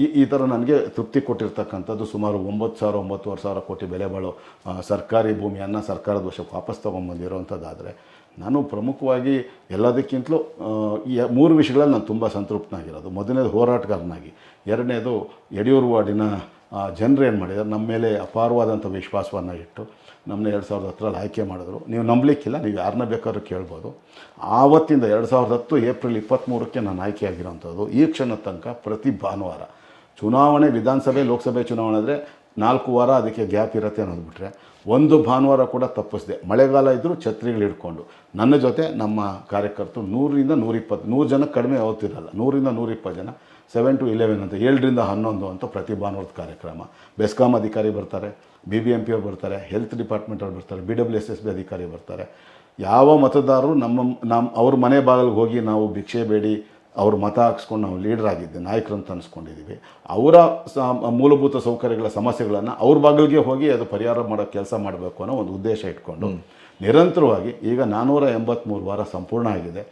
ಈ ಈ ಥರ ನನಗೆ ತೃಪ್ತಿ ಕೊಟ್ಟಿರ್ತಕ್ಕಂಥದ್ದು ಸುಮಾರು ಒಂಬತ್ತು ಸಾವಿರ, ಒಂಬತ್ತುವರೆ ಸಾವಿರ ಕೋಟಿ ಬೆಲೆ ಬಾಳೋ ಸರ್ಕಾರಿ ಭೂಮಿಯನ್ನು ಸರ್ಕಾರದ ವಶಕ್ಕೆ ವಾಪಸ್ ತೊಗೊಂಬಂದಿರೋವಂಥದ್ದಾದರೆ ನಾನು ಪ್ರಮುಖವಾಗಿ ಎಲ್ಲದಕ್ಕಿಂತಲೂ ಈ ಮೂರು ವಿಷಯಗಳಲ್ಲಿ ನಾನು ತುಂಬ ಸಂತೃಪ್ತನಾಗಿರೋದು. ಮೊದಲನೇದು ಹೋರಾಟಗಾರನಾಗಿ, ಎರಡನೇದು ಯಡಿಯೂರು ವಾರ್ಡಿನ ಜನರು ಏನು ಮಾಡಿದ್ದಾರೆ ನಮ್ಮ ಮೇಲೆ ಅಪಾರವಾದಂಥ ವಿಶ್ವಾಸವನ್ನು ಇಟ್ಟು ನಮ್ಮನ್ನ ಎರಡು ಸಾವಿರದ ಹತ್ತರಲ್ಲಿ ಆಯ್ಕೆ ಮಾಡಿದ್ರು. ನೀವು ನಂಬಲಿಕ್ಕಿಲ್ಲ, ನೀವು ಯಾರನ್ನ ಬೇಕಾದ್ರೂ ಕೇಳ್ಬೋದು. ಆವತ್ತಿಂದ ಎರಡು ಸಾವಿರದ ಹತ್ತು ಏಪ್ರಿಲ್ ಇಪ್ಪತ್ತ್ಮೂರಕ್ಕೆ ನಾನು ಆಯ್ಕೆ ಆಗಿರೋಂಥದ್ದು ಈ ಕ್ಷಣ ತನಕ ಪ್ರತಿ ಭಾನುವಾರ. ಚುನಾವಣೆ, ವಿಧಾನಸಭೆ, ಲೋಕಸಭೆ ಚುನಾವಣೆ ಆದರೆ ನಾಲ್ಕು ವಾರ ಅದಕ್ಕೆ ಗ್ಯಾಪ್ ಇರುತ್ತೆ ಅನ್ನೋದು ಬಿಟ್ಟರೆ ಒಂದು ಭಾನುವಾರ ಕೂಡ ತಪ್ಪಿಸಿದೆ. ಮಳೆಗಾಲ ಇದ್ದರೂ ಛತ್ರಿಗಳು ಹಿಡ್ಕೊಂಡು. ನನ್ನ ಜೊತೆ ನಮ್ಮ ಕಾರ್ಯಕರ್ತರು ನೂರರಿಂದ ನೂರಿಪ್ಪತ್ತು, ನೂರು ಜನ ಕಡಿಮೆ ಯಾವತ್ತಿರಲ್ಲ ನೂರಿಂದ ನೂರಿಪ್ಪತ್ತು ಜನ ಸೆವೆನ್ ಟು ಇಲೆವೆನ್ ಅಂತ, ಏಳರಿಂದ ಹನ್ನೊಂದು ಅಂತ ಪ್ರತಿ ಭಾನುವಾರದ ಕಾರ್ಯಕ್ರಮ. ಬೆಸ್ಕಾಂ ಅಧಿಕಾರಿ ಬರ್ತಾರೆ ಬಿ ಬಿ ಎಂ ಪಿ ಅವ್ರು ಬರ್ತಾರೆ ಹೆಲ್ತ್ ಡಿಪಾರ್ಟ್ಮೆಂಟ್ ಅವ್ರು ಬರ್ತಾರೆ B W S S B ಅಧಿಕಾರಿ ಬರ್ತಾರೆ. ಯಾವ ಮತದಾರರು ನಮ್ಮ ನಮ್ಮ, ಅವ್ರ ಮನೆ ಬಾಗಿಲಿಗೆ ಹೋಗಿ ನಾವು ಭಿಕ್ಷೆ ಬೇಡಿ ಅವ್ರ ಮತ ಹಾಕ್ಸ್ಕೊಂಡು ನಾವು ಲೀಡರ್ ಆಗಿದ್ದೆ ನಾಯಕರು ಅಂತ ಅನ್ಸ್ಕೊಂಡಿದ್ದೀವಿ ಅವರ ಮೂಲಭೂತ ಸೌಕರ್ಯಗಳ ಸಮಸ್ಯೆಗಳನ್ನು ಅವ್ರ ಬಾಗಿಲಿಗೆ ಹೋಗಿ ಅದು ಪರಿಹಾರ ಮಾಡೋ ಕೆಲಸ ಮಾಡಬೇಕು ಅನ್ನೋ ಒಂದು ಉದ್ದೇಶ ಇಟ್ಕೊಂಡು ನಿರಂತರವಾಗಿ ಈಗ ನಾನ್ನೂರ ಎಂಬತ್ತ್ಮೂರು ವಾರ ಸಂಪೂರ್ಣ ಆಗಿದೆ.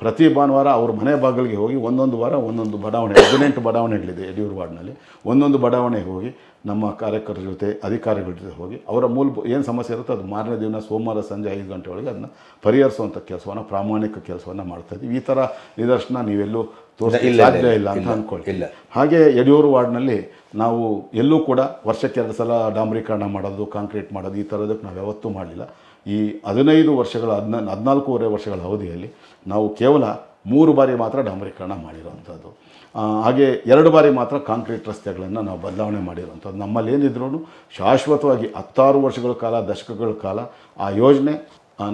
ಪ್ರತಿ ಭಾನುವಾರ ಅವ್ರ ಮನೆ ಬಾಗಿಲಿಗೆ ಹೋಗಿ ಒಂದೊಂದು ವಾರ ಒಂದೊಂದು ಬಡಾವಣೆ ಹದಿನೆಂಟು ಬಡಾವಣೆಗಳಿದೆ ಯಡಿಯೂರು ವಾರ್ಡ್ನಲ್ಲಿ ಒಂದೊಂದು ಬಡಾವಣೆಗೆ ಹೋಗಿ ನಮ್ಮ ಕಾರ್ಯಕರ್ತರ ಜೊತೆ ಅಧಿಕಾರಿಗಳ ಜೊತೆ ಹೋಗಿ ಅವರ ಮೂಲ ಏನು ಸಮಸ್ಯೆ ಇರುತ್ತೋ ಅದು ಮಾರನೇ ದಿನ ಸೋಮವಾರ ಸಂಜೆ ಐದು ಗಂಟೆ ಒಳಗೆ ಅದನ್ನ ಪರಿಹರಿಸುವಂಥ ಕೆಲಸವನ್ನು ಪ್ರಾಮಾಣಿಕ ಕೆಲಸವನ್ನು ಮಾಡ್ತಾ ಇದ್ದೀವಿ. ಈ ಥರ ನಿದರ್ಶನ ನೀವೆಲ್ಲೂ ತೋರಿಸಲಿಕ್ಕೆ ಇಲ್ಲ, ಸಾಧ್ಯ ಇಲ್ಲ, ಅಂತ ಅಂದ್ಕೊಳ್ಳಿ. ಇಲ್ಲ. ಹಾಗೆ ಯಡಿಯೂರು ವಾರ್ಡ್ನಲ್ಲಿ ನಾವು ಎಲ್ಲೂ ಕೂಡ ವರ್ಷಕ್ಕೆ ಎರಡು ಸಲ ಡಾಂಬರೀಕರಣ ಮಾಡೋದು ಕಾಂಕ್ರೀಟ್ ಮಾಡೋದು ಈ ಥರದಕ್ಕೆ ನಾವು ಯಾವತ್ತೂ ಮಾಡಲಿಲ್ಲ. ಈ ಹದಿನೈದು ವರ್ಷಗಳ ಹದಿನ ಹದಿನಾಲ್ಕೂವರೆ ವರ್ಷಗಳ ಅವಧಿಯಲ್ಲಿ ನಾವು ಕೇವಲ ಮೂರು ಬಾರಿ ಮಾತ್ರ ಡಾಂಬರೀಕರಣ ಮಾಡಿರೋವಂಥದ್ದು. ಹಾಗೆ ಎರಡು ಬಾರಿ ಮಾತ್ರ ಕಾಂಕ್ರೀಟ್ ರಸ್ತೆಗಳನ್ನು ನಾವು ಬದಲಾವಣೆ ಮಾಡಿರೋವಂಥದ್ದು. ನಮ್ಮಲ್ಲಿ ಏನಿದ್ರೂ ಶಾಶ್ವತವಾಗಿ ಹತ್ತಾರು ವರ್ಷಗಳ ಕಾಲ, ದಶಕಗಳ ಕಾಲ ಆ ಯೋಜನೆ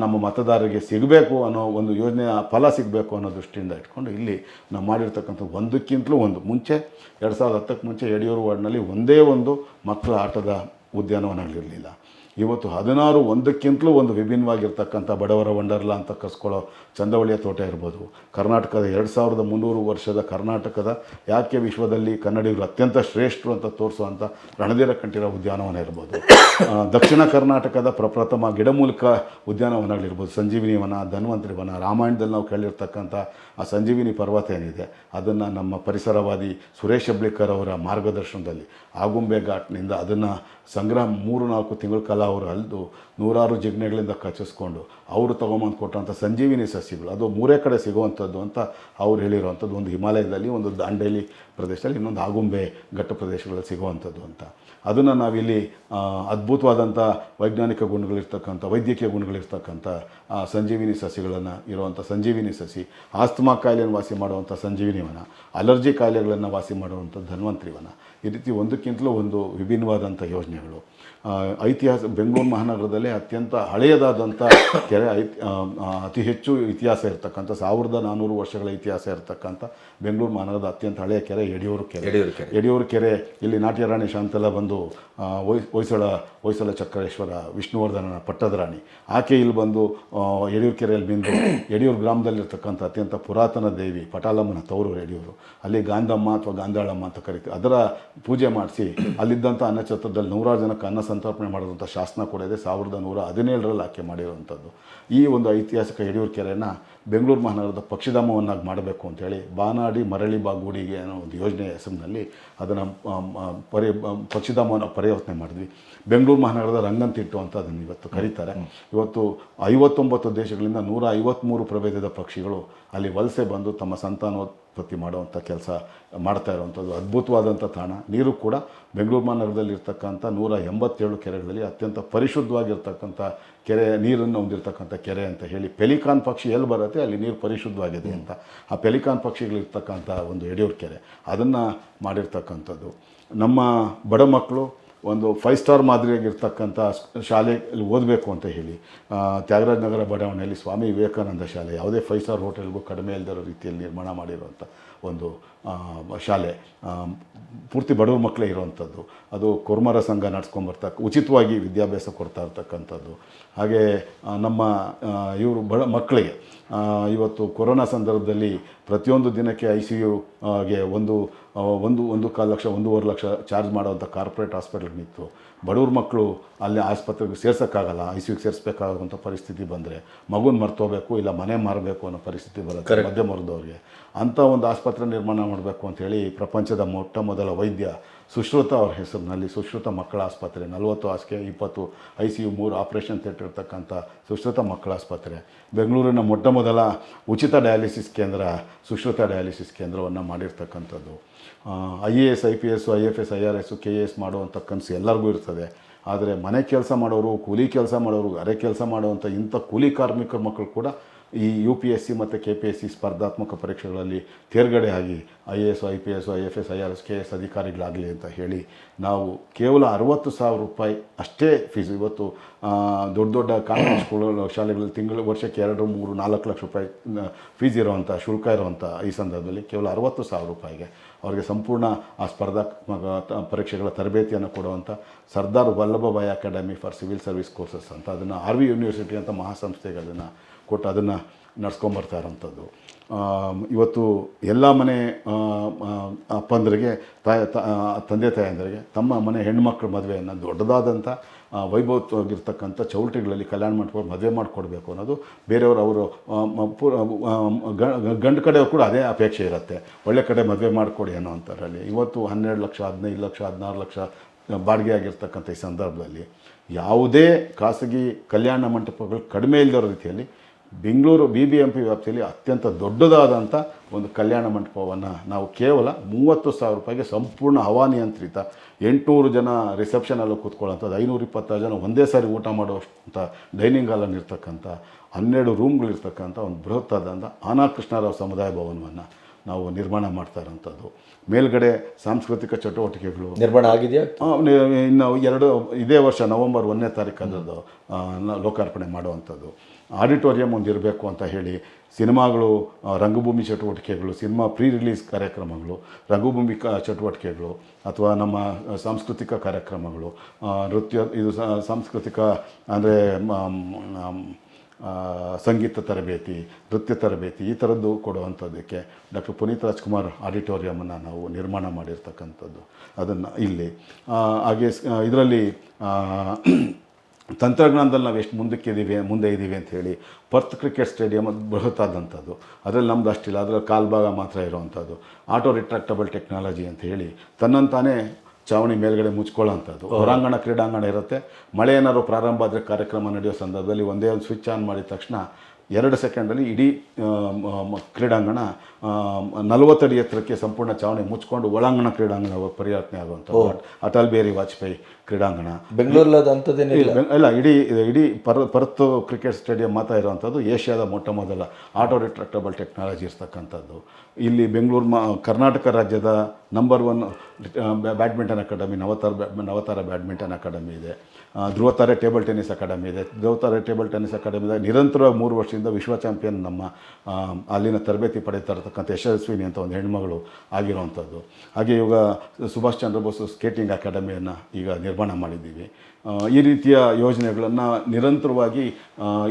ನಮ್ಮ ಮತದಾರರಿಗೆ ಸಿಗಬೇಕು ಅನ್ನೋ ಒಂದು ಯೋಜನೆಯ ಫಲ ಸಿಗಬೇಕು ಅನ್ನೋ ದೃಷ್ಟಿಯಿಂದ ಇಟ್ಕೊಂಡು ಇಲ್ಲಿ ನಾವು ಮಾಡಿರ್ತಕ್ಕಂಥ ಒಂದಕ್ಕಿಂತಲೂ ಒಂದು. ಮುಂಚೆ, ಎರಡು ಸಾವಿರದ ಹತ್ತಕ್ಕೆ ಮುಂಚೆ ಯಡಿಯೂರು ವಾರ್ಡ್ನಲ್ಲಿ ಒಂದೇ ಒಂದು ಮಕ್ಕಳ ಆಟದ ಉದ್ಯಾನವನಗಳಿರಲಿಲ್ಲ. ಇವತ್ತು ಹದಿನಾರು ಒಂದಕ್ಕಿಂತಲೂ ಒಂದು ವಿಭಿನ್ನವಾಗಿರ್ತಕ್ಕಂಥ ಬಡವರ ವಂಡರ್ಲಾ ಅಂತ ಕಸ್ಕೊಳ್ಳೋ ಚಂದವಳಿಯ ತೋಟ ಇರ್ಬೋದು. ಕರ್ನಾಟಕದ ಎರಡು ಸಾವಿರದ ಮುನ್ನೂರು ವರ್ಷದ ಕರ್ನಾಟಕದ ಯಾಕೆ ವಿಶ್ವದಲ್ಲಿ ಕನ್ನಡಿಗರು ಅತ್ಯಂತ ಶ್ರೇಷ್ಠರು ಅಂತ ತೋರಿಸುವಂಥ ರಣಧೀರ ಕಂಠೀರ ಉದ್ಯಾನವನ ಇರ್ಬೋದು. ದಕ್ಷಿಣ ಕರ್ನಾಟಕದ ಪ್ರಪ್ರಥಮ ಗಿಡಮೂಲಿಕ ಉದ್ಯಾನವನಗಳಿರ್ಬೋದು. ಸಂಜೀವಿನಿ ವನ, ಧನ್ವಂತರಿ ವನ, ರಾಮಾಯಣದಲ್ಲಿ ನಾವು ಕೇಳಿರ್ತಕ್ಕಂಥ ಆ ಸಂಜೀವಿನಿ ಪರ್ವತ ಏನಿದೆ, ಅದನ್ನು ನಮ್ಮ ಪರಿಸರವಾದಿ ಸುರೇಶ್ ಹೆಬ್ಳಿಕರ್ ಅವರ ಮಾರ್ಗದರ್ಶನದಲ್ಲಿ, ಆಗುಂಬೆ ಘಾಟ್ನಿಂದ ಅದನ್ನು ಸಂಗ್ರಹ ಮೂರು ನಾಲ್ಕು ತಿಂಗಳ ಕಾಲ ಅವರು ಅಲ್ದು ನೂರಾರು ಜಿಗ್ನೆಗಳಿಂದ ಕಚ್ಚಿಸ್ಕೊಂಡು ಅವರು ತೊಗೊಂಬಂದು ಕೊಟ್ಟಂಥ ಸಂಜೀವಿನಿ ಸಸ್ಯಗಳು ಅದು ಮೂರೇ ಕಡೆ ಸಿಗುವಂಥದ್ದು ಅಂತ ಅವ್ರು ಹೇಳಿರುವಂಥದ್ದು, ಒಂದು ಹಿಮಾಲಯದಲ್ಲಿ, ಒಂದು ದಾಂಡೇಲಿ ಪ್ರದೇಶದಲ್ಲಿ, ಇನ್ನೊಂದು ಆಗುಂಬೆ ಘಟ್ಟ ಪ್ರದೇಶಗಳಲ್ಲಿ ಸಿಗುವಂಥದ್ದು ಅಂತ. ಅದನ್ನು ನಾವಿಲ್ಲಿ ಅದ್ಭುತವಾದಂಥ ವೈಜ್ಞಾನಿಕ ಗುಣಗಳಿರ್ತಕ್ಕಂಥ, ವೈದ್ಯಕೀಯ ಗುಣಗಳಿರ್ತಕ್ಕಂಥ ಸಂಜೀವಿನಿ ಸಸಿಗಳನ್ನು, ಇರುವಂಥ ಸಂಜೀವಿನಿ ಸಸಿ, ಆಸ್ತಮಾ ಕಾಯಿಲೆಯನ್ನು ವಾಸಿ ಮಾಡುವಂಥ ಸಂಜೀವಿನಿ ವನ ಅಲರ್ಜಿ ಕಾಯಿಲೆಗಳನ್ನು ವಾಸಿ ಮಾಡುವಂಥ ಧನ್ವಂತರಿ ವನ ಈ ರೀತಿ ಒಂದಕ್ಕಿಂತಲೂ ಒಂದು ವಿಭಿನ್ನವಾದಂಥ ಯೋಜನೆಗಳು. ಐತಿಹಾಸ, ಬೆಂಗಳೂರು ಮಹಾನಗರದಲ್ಲೇ ಅತ್ಯಂತ ಹಳೆಯದಾದಂಥ ಕೆರೆ ಐತಿ ಅತಿ ಹೆಚ್ಚು ಇತಿಹಾಸ ಇರತಕ್ಕಂಥ, ಸಾವಿರದ ನಾನ್ನೂರು ವರ್ಷಗಳ ಇತಿಹಾಸ ಇರತಕ್ಕಂಥ ಬೆಂಗಳೂರು ಮಹಾನಗರದ ಅತ್ಯಂತ ಹಳೆಯ ಕೆರೆ ಯಡಿಯೂರು ಕೆರೆ. ಯಡಿಯೂರು ಕೆರೆ. ಯಡಿಯೂರು ಕೆರೆ ಇಲ್ಲಿ ನಾಟ್ಯರಾಣಿ ಶಾಂತಲ ಬಂದು ಹೊಯ್ ಹೊಯ್ಸಳ ಹೊಯ್ಸಳ ಚಕ್ರೇಶ್ವರ ವಿಷ್ಣುವರ್ಧನನ ಪಟ್ಟದ ರಾಣಿ. ಆಕೆ ಇಲ್ಲಿ ಬಂದು ಯಡಿಯೂರು ಕೆರೆಯಲ್ಲಿ ಬಿಂದು ಯಡಿಯೂರು ಗ್ರಾಮದಲ್ಲಿರ್ತಕ್ಕಂಥ ಅತ್ಯಂತ ಪುರಾತನ ದೇವಿ ಪಟಾಲಮ್ಮನ ತವರು ಯಡಿಯೂರು. ಅಲ್ಲಿ ಗಾಂಧಮ್ಮ ಅಥವಾ ಗಾಂಧಾಳಮ್ಮ ಅಂತ ಕರಿತೀವಿ. ಅದರ ಪೂಜೆ ಮಾಡಿಸಿ ಅಲ್ಲಿದ್ದಂಥ ಅನ್ನಛತ್ರದಲ್ಲಿ ನೂರಾರು ಜನಕ್ಕೆ ಅನ್ನ ಸಂತರ್ಪಣೆ ಮಾಡಿದಂಥ ಶಾಸನ ಕೂಡ ಇದೆ. ಸಾವಿರದ ನೂರ ಹದಿನೇಳರಲ್ಲಿ ಆಕೆ ಮಾಡಿರುವಂಥದ್ದು. ಈ ಒಂದು ಐತಿಹಾಸಿಕ ಯಡಿಯೂರು ಕೆರೆಯನ್ನು ಬೆಂಗಳೂರು ಮಹಾನಗರದ ಪಕ್ಷಿಧಾಮವನ್ನಾಗಿ ಮಾಡಬೇಕು ಅಂತೇಳಿ ಬಾನಾಡಿ ಮರಳಿ ಬಾಗೂಡಿಗೆ ಅನ್ನೋ ಒಂದು ಯೋಜನೆ ಹೆಸರಿನಲ್ಲಿ ಅದನ್ನು ಪರಿ ಪಕ್ಷಿಧಾಮವನ್ನು ಪರಿವರ್ತನೆ ಮಾಡಿದ್ವಿ. ಬೆಂಗಳೂರು ಮಹಾನಗರದ ರಂಗಂತಿಟ್ಟು ಅಂತ ಅದನ್ನು ಇವತ್ತು ಕರೀತಾರೆ. ಇವತ್ತು ಐವತ್ತೊಂಬತ್ತು ದೇಶಗಳಿಂದ ನೂರ ಐವತ್ತ್ಮೂರು ಪ್ರಭೇದದ ಪಕ್ಷಿಗಳು ಅಲ್ಲಿ ವಲಸೆ ಬಂದು ತಮ್ಮ ಸಂತಾನೋತ್ಪತ್ತಿ ಮಾಡುವಂಥ ಕೆಲಸ ಮಾಡ್ತಾ ಇರುವಂಥದ್ದು ಅದ್ಭುತವಾದಂಥ ತಾಣ. ನೀರು ಕೂಡ ಬೆಂಗಳೂರು ಮಹಾನಗರದಲ್ಲಿರ್ತಕ್ಕಂಥ ನೂರ ಎಂಬತ್ತೇಳು ಕೆರೆಗಳಲ್ಲಿ ಅತ್ಯಂತ ಪರಿಶುದ್ಧವಾಗಿರ್ತಕ್ಕಂಥ ಕೆರೆ, ನೀರನ್ನು ಹೊಂದಿರತಕ್ಕಂಥ ಕೆರೆ ಅಂತ ಹೇಳಿ ಪೆಲಿಕಾನ್ ಪಕ್ಷಿ ಎಲ್ಲಿ ಬರುತ್ತೆ? ಅಲ್ಲಿ ನೀರು ಪರಿಶುದ್ಧವಾಗಿದೆ ಅಂತ. ಆ ಪೆಲಿಕಾನ್ ಪಕ್ಷಿಗಳಿರ್ತಕ್ಕಂಥ ಒಂದು ಯಡಿಯೂರು ಕೆರೆ. ಅದನ್ನು ಮಾಡಿರ್ತಕ್ಕಂಥದ್ದು. ನಮ್ಮ ಬಡ ಮಕ್ಕಳು ಒಂದು ಫೈವ್ ಸ್ಟಾರ್ ಮಾದರಿಯಾಗಿರ್ತಕ್ಕಂಥ ಶಾಲೆಯಲ್ಲಿ ಓದಬೇಕು ಅಂತ ಹೇಳಿ ತ್ಯಾಗರಾಜನಗರ ತ್ಯಾಗರಾಜ ನಗರ ಬಡಾವಣೆಯಲ್ಲಿ ಸ್ವಾಮಿ ವಿವೇಕಾನಂದ ಶಾಲೆ, ಯಾವುದೇ ಫೈವ್ ಸ್ಟಾರ್ ಹೋಟೆಲ್ಗೂ ಕಡಿಮೆ ಇಲ್ಲದಿರೋ ರೀತಿಯಲ್ಲಿ ನಿರ್ಮಾಣ ಮಾಡಿರುವಂಥ ಒಂದು ಶಾಲೆ ಪೂರ್ತಿ ಬಡವ್ರ ಮಕ್ಕಳೇ ಇರುವಂಥದ್ದು. ಅದು ಕೊರ್ಮರ ಸಂಘ ನಡ್ಸ್ಕೊಂಬರ್ತಕ್ಕ ಉಚಿತವಾಗಿ ವಿದ್ಯಾಭ್ಯಾಸ ಕೊಡ್ತಾ ಇರ್ತಕ್ಕಂಥದ್ದು. ಹಾಗೆ ನಮ್ಮ ಇವರು ಬಡ ಮಕ್ಕಳಿಗೆ ಇವತ್ತು ಕೊರೋನಾ ಸಂದರ್ಭದಲ್ಲಿ ಪ್ರತಿಯೊಂದು ದಿನಕ್ಕೆ ಐ ಸಿ ಯುಗೆ ಒಂದು ಒಂದು ಒಂದು ಕಾಲು ಲಕ್ಷ ಒಂದೂವರೆ ಲಕ್ಷ ಚಾರ್ಜ್ ಮಾಡುವಂಥ ಕಾರ್ಪೊರೇಟ್ ಹಾಸ್ಪಿಟ್ಲ್ಗಿತ್ತು ಬಡವ್ರ ಮಕ್ಕಳು ಅಲ್ಲಿ ಆಸ್ಪತ್ರೆಗೆ ಸೇರ್ಸೋಕ್ಕಾಗಲ್ಲ ಐ ಸಿ ಯುಗೆ ಸೇರಿಸ್ಬೇಕಾಗುವಂಥ ಪರಿಸ್ಥಿತಿ ಬಂದರೆ ಮಗುನ ಮರ್ತೋಬೇಕು ಇಲ್ಲ ಮನೆ ಮಾರಬೇಕು ಅನ್ನೋ ಪರಿಸ್ಥಿತಿ ಬರುತ್ತೆ ಮಧ್ಯಮ ವರ್ಗದವ್ರಿಗೆ ಅಂಥ ಒಂದು ಆಸ್ಪತ್ರೆ ನಿರ್ಮಾಣ ಮಾಡಬೇಕು ಅಂಥೇಳಿ ಪ್ರಪಂಚದ ಮೊಟ್ಟ ಮೊದಲ ವೈದ್ಯ ಸುಶ್ರುತ ಅವ್ರ ಹೆಸರಿನಲ್ಲಿ ಸುಶ್ರುತ ಮಕ್ಕಳ ಆಸ್ಪತ್ರೆ, ನಲವತ್ತು ಹಾಸಿಗೆ ಇಪ್ಪತ್ತು ಐ ಸಿ ಯು ಮೂರು ಆಪ್ರೇಷನ್ ಥಿಯೇಟರ್ ಇರ್ತಕ್ಕಂಥ ಸುಶ್ರುತ ಮಕ್ಕಳ ಆಸ್ಪತ್ರೆ. ಬೆಂಗಳೂರಿನ ಮೊಟ್ಟ ಮೊದಲ ಉಚಿತ ಡಯಾಲಿಸಿಸ್ ಕೇಂದ್ರ, ಸುಶ್ರುತ ಡಯಾಲಿಸಿಸ್ ಕೇಂದ್ರವನ್ನು ಮಾಡಿರ್ತಕ್ಕಂಥದ್ದು. I A S, I P S I F S, I R S K A S ಮಾಡುವಂಥ ಕನಸು ಎಲ್ಲರಿಗೂ ಇರ್ತದೆ. ಆದರೆ ಮನೆ ಕೆಲಸ ಮಾಡೋರು, ಕೂಲಿ ಕೆಲಸ ಮಾಡೋರು, ಅರೆ ಕೆಲಸ ಮಾಡುವಂಥ ಇಂಥ ಕೂಲಿ ಕಾರ್ಮಿಕರ ಮಕ್ಕಳು ಕೂಡ ಈ ಯು ಪಿ ಎಸ್ ಸಿ ಮತ್ತು ಕೆ ಪಿ ಎಸ್ ಸಿ ಸ್ಪರ್ಧಾತ್ಮಕ ಪರೀಕ್ಷೆಗಳಲ್ಲಿ ತೇರ್ಗಡೆ ಆಗಿ I A S I P S I F S I R S K S ಅಧಿಕಾರಿಗಳಾಗಲಿ ಅಂತ ಹೇಳಿ ನಾವು ಕೇವಲ ಅರುವತ್ತು ಸಾವಿರ ರೂಪಾಯಿ ಅಷ್ಟೇ ಫೀಸ್ ಇವತ್ತು ದೊಡ್ಡ ದೊಡ್ಡ ಕಾನ್ವೆಂಟ್ ಸ್ಕೂಲ್ ಶಾಲೆಗಳಲ್ಲಿ ತಿಂಗಳು, ವರ್ಷಕ್ಕೆ ಎರಡು, ಮೂರು, ನಾಲ್ಕು ಲಕ್ಷ ರೂಪಾಯಿ ಫೀಸ್ ಇರೋವಂಥ, ಶುಲ್ಕ ಇರುವಂಥ ಈ ಸಂದರ್ಭದಲ್ಲಿ ಕೇವಲ ಅರುವತ್ತು ಸಾವಿರ ರೂಪಾಯಿಗೆ ಅವರಿಗೆ ಸಂಪೂರ್ಣ ಆ ಸ್ಪರ್ಧಾತ್ಮಕ ಪರೀಕ್ಷೆಗಳ ತರಬೇತಿಯನ್ನು ಕೊಡುವಂಥ Sardar Vallabhbhai academy for civil service courses ಅಂತ, ಅದನ್ನು ಆರ್ ವಿ ಯೂನಿವರ್ಸಿಟಿ ಅಂತ ಮಹಾಸಂಸ್ಥೆಗೆ ಅದನ್ನು ಕೊಟ್ಟು ಅದನ್ನು ನಡ್ಸ್ಕೊಂಬರ್ತಾ ಇರೋಂಥದ್ದು. ಇವತ್ತು ಎಲ್ಲ ಮನೆ ಅಪ್ಪಂದ್ರಿಗೆ, ತಾಯ ತಂದೆ ತಾಯಂದರಿಗೆ, ತಮ್ಮ ಮನೆ ಹೆಣ್ಮಕ್ಳ ಮದುವೆಯನ್ನು ದೊಡ್ಡದಾದಂಥ ವೈಭವವಾಗಿರ್ತಕ್ಕಂಥ ಚೌಲ್ಟಿಗಳಲ್ಲಿ ಕಲ್ಯಾಣ ಮಂಟಪ ಮದುವೆ ಮಾಡಿಕೊಡ್ಬೇಕು ಅನ್ನೋದು ಬೇರೆಯವರು ಅವರು ಪೂರ ಗಂಡು ಕಡೆಯವ್ರು ಕೂಡ ಅದೇ ಅಪೇಕ್ಷೆ ಇರುತ್ತೆ. ಒಳ್ಳೆ ಕಡೆ ಮದುವೆ ಮಾಡಿಕೊಡಿ ಅನ್ನೋ ಅಂಥದ್ರಲ್ಲಿ ಇವತ್ತು ಹನ್ನೆರಡು ಲಕ್ಷ, ಹದಿನೈದು ಲಕ್ಷ, ಹದಿನಾರು ಲಕ್ಷ ಬಾಡಿಗೆ ಆಗಿರ್ತಕ್ಕಂಥ ಈ ಸಂದರ್ಭದಲ್ಲಿ ಯಾವುದೇ ಖಾಸಗಿ ಕಲ್ಯಾಣ ಮಂಟಪಗಳು ಕಡಿಮೆ ಇಲ್ಲದ ರೀತಿಯಲ್ಲಿ Bengaluru B B M P ವ್ಯಾಪ್ತಿಯಲ್ಲಿ ಅತ್ಯಂತ ದೊಡ್ಡದಾದಂಥ ಒಂದು ಕಲ್ಯಾಣ ಮಂಟಪವನ್ನು ನಾವು ಕೇವಲ ಮೂವತ್ತು ಸಾವಿರ ರೂಪಾಯಿಗೆ ಸಂಪೂರ್ಣ ಹವಾನಿಯಂತ್ರಿತ ಎಂಟುನೂರು ಜನ ರಿಸೆಪ್ಷನಲ್ಲಿ ಕೂತ್ಕೊಳ್ಳೋಂಥದ್ದು ಐನೂರ ಇಪ್ಪತ್ತಾರು ಜನ ಒಂದೇ ಸಾರಿ ಊಟ ಮಾಡುವಂಥ ಡೈನಿಂಗ್ ಹಾಲನ್ನು ಇರ್ತಕ್ಕಂಥ ಹನ್ನೆರಡು ರೂಮ್ಗಳಿರ್ತಕ್ಕಂಥ ಒಂದು ಬೃಹತ್ತಾದಂಥ ಆನಾ ಕೃಷ್ಣರಾವ್ ಸಮುದಾಯ ಭವನವನ್ನು ನಾವು ನಿರ್ಮಾಣ ಮಾಡ್ತಾ ಇರೋಂಥದ್ದು ಮೇಲ್ಗಡೆ ಸಾಂಸ್ಕೃತಿಕ ಚಟುವಟಿಕೆಗಳು. ನಿರ್ಮಾಣ ಆಗಿದೆಯಾ? ಇನ್ನು ಎರಡು ಇದೇ ವರ್ಷ ನವೆಂಬರ್ ಒಂದನೇ ತಾರೀಕು ಅದರದ್ದು ಲೋಕಾರ್ಪಣೆ ಮಾಡುವಂಥದ್ದು. ಆಡಿಟೋರಿಯಂ ಒಂದು ಇರಬೇಕು ಅಂತ ಹೇಳಿ ಸಿನಿಮಾಗಳು ರಂಗಭೂಮಿ ಚಟುವಟಿಕೆಗಳು, ಸಿನಿಮಾ ಪ್ರೀ ರಿಲೀಸ್ ಕಾರ್ಯಕ್ರಮಗಳು, ರಂಗಭೂಮಿ ಕ, ಚಟುವಟಿಕೆಗಳು, ಅಥವಾ ನಮ್ಮ ಸಾಂಸ್ಕೃತಿಕ ಕಾರ್ಯಕ್ರಮಗಳು ನೃತ್ಯ, ಇದು ಸಾಂಸ್ಕೃತಿಕ, ಅಂದರೆ ಸಂಗೀತ ತರಬೇತಿ, ನೃತ್ಯ ತರಬೇತಿ, ಈ ಥರದ್ದು ಕೊಡುವಂಥದ್ದಕ್ಕೆ ಡಾಕ್ಟರ್ ಪುನೀತ್ ರಾಜ್ಕುಮಾರ್ ಆಡಿಟೋರಿಯಮನ್ನು ನಾವು ನಿರ್ಮಾಣ ಮಾಡಿರ್ತಕ್ಕಂಥದ್ದು. ಅದನ್ನು ಇಲ್ಲಿ ಹಾಗೆ ಇದರಲ್ಲಿ ತಂತ್ರಜ್ಞಾನದಲ್ಲಿ ನಾವು ಎಷ್ಟು ಮುಂದಕ್ಕಿದ್ದೀವಿ ಮುಂದೆ ಇದ್ದೀವಿ ಅಂತ ಹೇಳಿ ಪರ್ತ್ ಕ್ರಿಕೆಟ್ ಸ್ಟೇಡಿಯಂ ಅದು ಬೃಹತ್ತಾದಂಥದ್ದು. ಅದರಲ್ಲಿ ನಮ್ದು ಅಷ್ಟಿಲ್ಲ ಅದರಲ್ಲಿ ಕಾಲ್ಭಾಗ ಮಾತ್ರ ಇರೋವಂಥದ್ದು. ಆಟೋ ರಿಟ್ರಾಕ್ಟಬಲ್ ಟೆಕ್ನಾಲಜಿ ಅಂತ ಹೇಳಿ ತನ್ನಂತಾನೇ ಚಾವಣಿ ಮೇಲ್ಗಡೆ ಮುಚ್ಕೊಳ್ಳೋಂಥದ್ದು ಹೊರಾಂಗಣ ಕ್ರೀಡಾಂಗಣ ಇರುತ್ತೆ. ಮಳೆ ಏನಾದ್ರು ಪ್ರಾರಂಭ ಆದರೆ ಕಾರ್ಯಕ್ರಮ ನಡೆಯೋ ಸಂದರ್ಭದಲ್ಲಿ ಒಂದೇ ಒಂದು ಸ್ವಿಚ್ ಆನ್ ಮಾಡಿದ ತಕ್ಷಣ ಎರಡು ಸೆಕೆಂಡಲ್ಲಿ ಇಡೀ ಕ್ರೀಡಾಂಗಣ ನಲವತ್ತಡಿ ಎತ್ತರಕ್ಕೆ ಸಂಪೂರ್ಣ ಚಾವಣಿ ಮುಚ್ಕೊಂಡು ಒಳಾಂಗಣ ಕ್ರೀಡಾಂಗಣ ಪರಿವರ್ತನೆ ಆಗುವಂಥ ಅಟಲ್ ಬಿಹಾರಿ ವಾಜಪೇಯಿ ಕ್ರೀಡಾಂಗಣ. ಬೆಂಗಳೂರಲ್ಲಿ ಇಲ್ಲ ಇಡೀ ಇಡೀ ಪರ್ ಪರ್ತ್ ಕ್ರಿಕೆಟ್ ಸ್ಟೇಡಿಯಂ ಮಾತ್ರ ಇರುವಂಥದ್ದು ಏಷ್ಯಾದ ಮೊಟ್ಟ ಮೊದಲ ಆಟೋ ರಿಟ್ರಾಕ್ಟಬಲ್ ಟೆಕ್ನಾಲಜಿ ಇರ್ತಕ್ಕಂಥದ್ದು. ಇಲ್ಲಿ ಬೆಂಗಳೂರು ಮ ಕರ್ನಾಟಕ ರಾಜ್ಯದ number one badminton academy Navatara Navatara badminton academy ಇದೆ. ಧ್ರುವತಾರೆ ಟೇಬಲ್ ಟೆನ್ನಿಸ್ ಅಕಾಡೆಮಿ ಇದೆ. ಧ್ರುವತಾರೆ ಟೇಬಲ್ ಟೆನ್ನಿಸ್ ಅಕಾಡೆಮಿದಾಗ ನಿರಂತರವಾಗಿ ಮೂರು ವರ್ಷದಿಂದ ವಿಶ್ವ ಚಾಂಪಿಯನ್ ನಮ್ಮ ಅಲ್ಲಿನ ತರಬೇತಿ ಪಡೀತಾ ಇರತಕ್ಕಂಥ ಯಶಸ್ವಿನಿ ಅಂತ ಒಂದು ಹೆಣ್ಮಗಳು ಆಗಿರುವಂಥದ್ದು. ಹಾಗೆ ಇವಾಗ ಸುಭಾಷ್ ಚಂದ್ರ ಬೋಸ್ ಸ್ಕೇಟಿಂಗ್ ಅಕಾಡೆಮಿಯನ್ನು ಈಗ ನಿರ್ಮಾಣ ಮಾಡಿದ್ದೀವಿ. ಈ ರೀತಿಯ ಯೋಜನೆಗಳನ್ನು ನಿರಂತರವಾಗಿ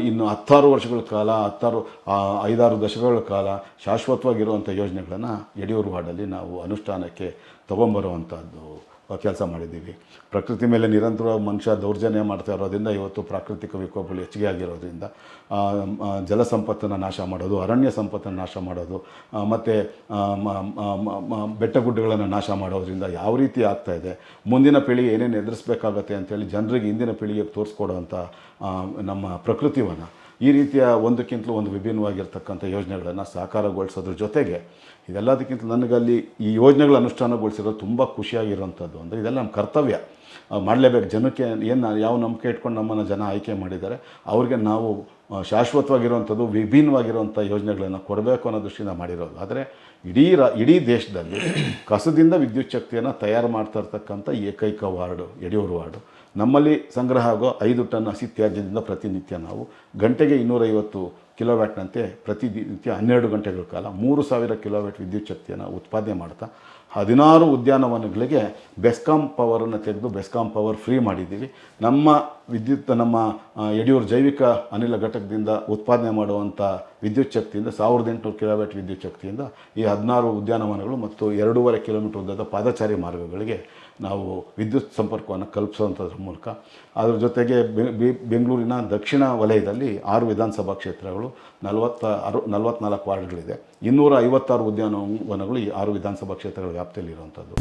ಇನ್ನು ಹತ್ತಾರು ವರ್ಷಗಳ ಕಾಲ, ಹತ್ತಾರು ಐದಾರು ದಶಕಗಳ ಕಾಲ ಶಾಶ್ವತವಾಗಿರುವಂಥ ಯೋಜನೆಗಳನ್ನು ಯಡಿಯೂರು ವಾರ್ಡಲ್ಲಿ ನಾವು ಅನುಷ್ಠಾನಕ್ಕೆ ತೊಗೊಂಬರುವಂಥದ್ದು. ಕೆಲಸ ಮಾಡಿದ್ದೀವಿ. ಪ್ರಕೃತಿ ಮೇಲೆ ನಿರಂತರ ಮನುಷ್ಯ ದೌರ್ಜನ್ಯ ಮಾಡ್ತಾ ಇರೋದ್ರಿಂದ ಇವತ್ತು ಪ್ರಾಕೃತಿಕ ವಿಕೋಪಗಳು ಹೆಚ್ಚಿಗೆ ಆಗಿರೋದ್ರಿಂದ ಜಲ ಸಂಪತ್ತನ್ನು ನಾಶ ಮಾಡೋದು, ಅರಣ್ಯ ಸಂಪತ್ತನ್ನು ನಾಶ ಮಾಡೋದು ಮತ್ತು ಬೆಟ್ಟ ಗುಡ್ಡಗಳನ್ನು ನಾಶ ಮಾಡೋದ್ರಿಂದ ಯಾವ ರೀತಿ ಆಗ್ತಾ ಇದೆ, ಮುಂದಿನ ಪೀಳಿಗೆ ಏನೇನು ಎದುರಿಸ್ಬೇಕಾಗತ್ತೆ ಅಂತೇಳಿ ಜನರಿಗೆ ಇಂದಿನ ಪೀಳಿಗೆಗೆ ತೋರಿಸ್ಕೊಡೋವಂಥ ಅಂಥ ನಮ್ಮ ಪ್ರಕೃತಿವನ್ನು. ಈ ರೀತಿಯ ಒಂದಕ್ಕಿಂತಲೂ ಒಂದು ವಿಭಿನ್ನವಾಗಿರ್ತಕ್ಕಂಥ ಯೋಜನೆಗಳನ್ನು ಸಾಕಾರಗೊಳಿಸೋದ್ರ ಜೊತೆಗೆ ಇದೆಲ್ಲದಕ್ಕಿಂತ ನನಗಲ್ಲಿ ಈ ಯೋಜನೆಗಳ ಅನುಷ್ಠಾನಗೊಳಿಸಿರೋದು ತುಂಬ ಖುಷಿಯಾಗಿರುವಂಥದ್ದು. ಅಂದರೆ ಇದೆಲ್ಲ ನಮ್ಮ ಕರ್ತವ್ಯ. ಮಾಡಲೇಬೇಕು. ಜನಕ್ಕೆ ಏನು ಯಾವ ನಂಬಿಕೆ ಇಟ್ಕೊಂಡು ನಮ್ಮನ್ನು ಜನ ಆಯ್ಕೆ ಮಾಡಿದ್ದಾರೆ, ಅವ್ರಿಗೆ ನಾವು ಶಾಶ್ವತವಾಗಿರುವಂಥದ್ದು, ವಿಭಿನ್ನವಾಗಿರುವಂಥ ಯೋಜನೆಗಳನ್ನು ಕೊಡಬೇಕು ಅನ್ನೋ ದೃಷ್ಟಿಯಿಂದ ಮಾಡಿರೋದು. ಆದರೆ ಇಡೀ ರ, ಇಡೀ ದೇಶದಲ್ಲಿ ಕಸದಿಂದ ವಿದ್ಯುತ್ ಶಕ್ತಿಯನ್ನು ತಯಾರು ಮಾಡ್ತಾ ಇರ್ತಕ್ಕಂಥ ಏಕೈಕ ವಾರ್ಡು, ಯಡಿಯೂರು ವಾರ್ಡು ನಮ್ಮಲ್ಲಿ ಸಂಗ್ರಹ ಆಗೋ ಐದು ಟನ್ ಹಸಿ ತ್ಯಾಜ್ಯದಿಂದ ಪ್ರತಿನಿತ್ಯ ನಾವು ಗಂಟೆಗೆ ಇನ್ನೂರೈವತ್ತು ಕಿಲೋವ್ಯಾಟ್ನಂತೆ ಪ್ರತಿನಿತ್ಯ ಹನ್ನೆರಡು ಗಂಟೆಗಳ ಕಾಲ ಮೂರು ಸಾವಿರ ಕಿಲೋವ್ಯಾಟ್ ವಿದ್ಯುತ್ ಶಕ್ತಿಯನ್ನು ಉತ್ಪಾದನೆ ಮಾಡ್ತಾ ಹದಿನಾರು ಉದ್ಯಾನವನಗಳಿಗೆ ಬೆಸ್ಕಾಂ ಪವರನ್ನು ತೆಗೆದು ಬೆಸ್ಕಾಂ ಪವರ್ ಫ್ರೀ ಮಾಡಿದ್ದೀವಿ. ನಮ್ಮ ವಿದ್ಯುತ್, ನಮ್ಮ ಯಡಿಯೂರು ಜೈವಿಕ ಅನಿಲ ಘಟಕದಿಂದ ಉತ್ಪಾದನೆ ಮಾಡುವಂಥ ವಿದ್ಯುತ್ ಶಕ್ತಿಯಿಂದ, ಸಾವಿರದ ಎಂಟುನೂರು ಕಿಲೋವ್ಯಾಟ್ ವಿದ್ಯುತ್ ಶಕ್ತಿಯಿಂದ ಈ ಹದಿನಾರು ಉದ್ಯಾನವನಗಳು ಮತ್ತು ಎರಡೂವರೆ ಕಿಲೋಮೀಟರ್ ಉದ್ದದ ಪಾದಚಾರಿ ಮಾರ್ಗಗಳಿಗೆ ನಾವು ವಿದ್ಯುತ್ ಸಂಪರ್ಕವನ್ನು ಕಲ್ಪಿಸುವಂಥದ್ರ ಮೂಲಕ. ಅದರ ಜೊತೆಗೆ ಬೆಂಗಳೂರಿನ ದಕ್ಷಿಣ ವಲಯದಲ್ಲಿ ಆರು ವಿಧಾನಸಭಾ ಕ್ಷೇತ್ರಗಳು ನಲವತ್ತ ಅರು ನಲವತ್ನಾಲ್ಕು ವಾರ್ಡ್ಗಳಿದೆ. ಇನ್ನೂರ ಐವತ್ತಾರು ಉದ್ಯಾನವನಗಳು ಈ ಆರು ವಿಧಾನಸಭಾ ಕ್ಷೇತ್ರಗಳ ವ್ಯಾಪ್ತಿಯಲ್ಲಿ ಇರುವಂಥದ್ದು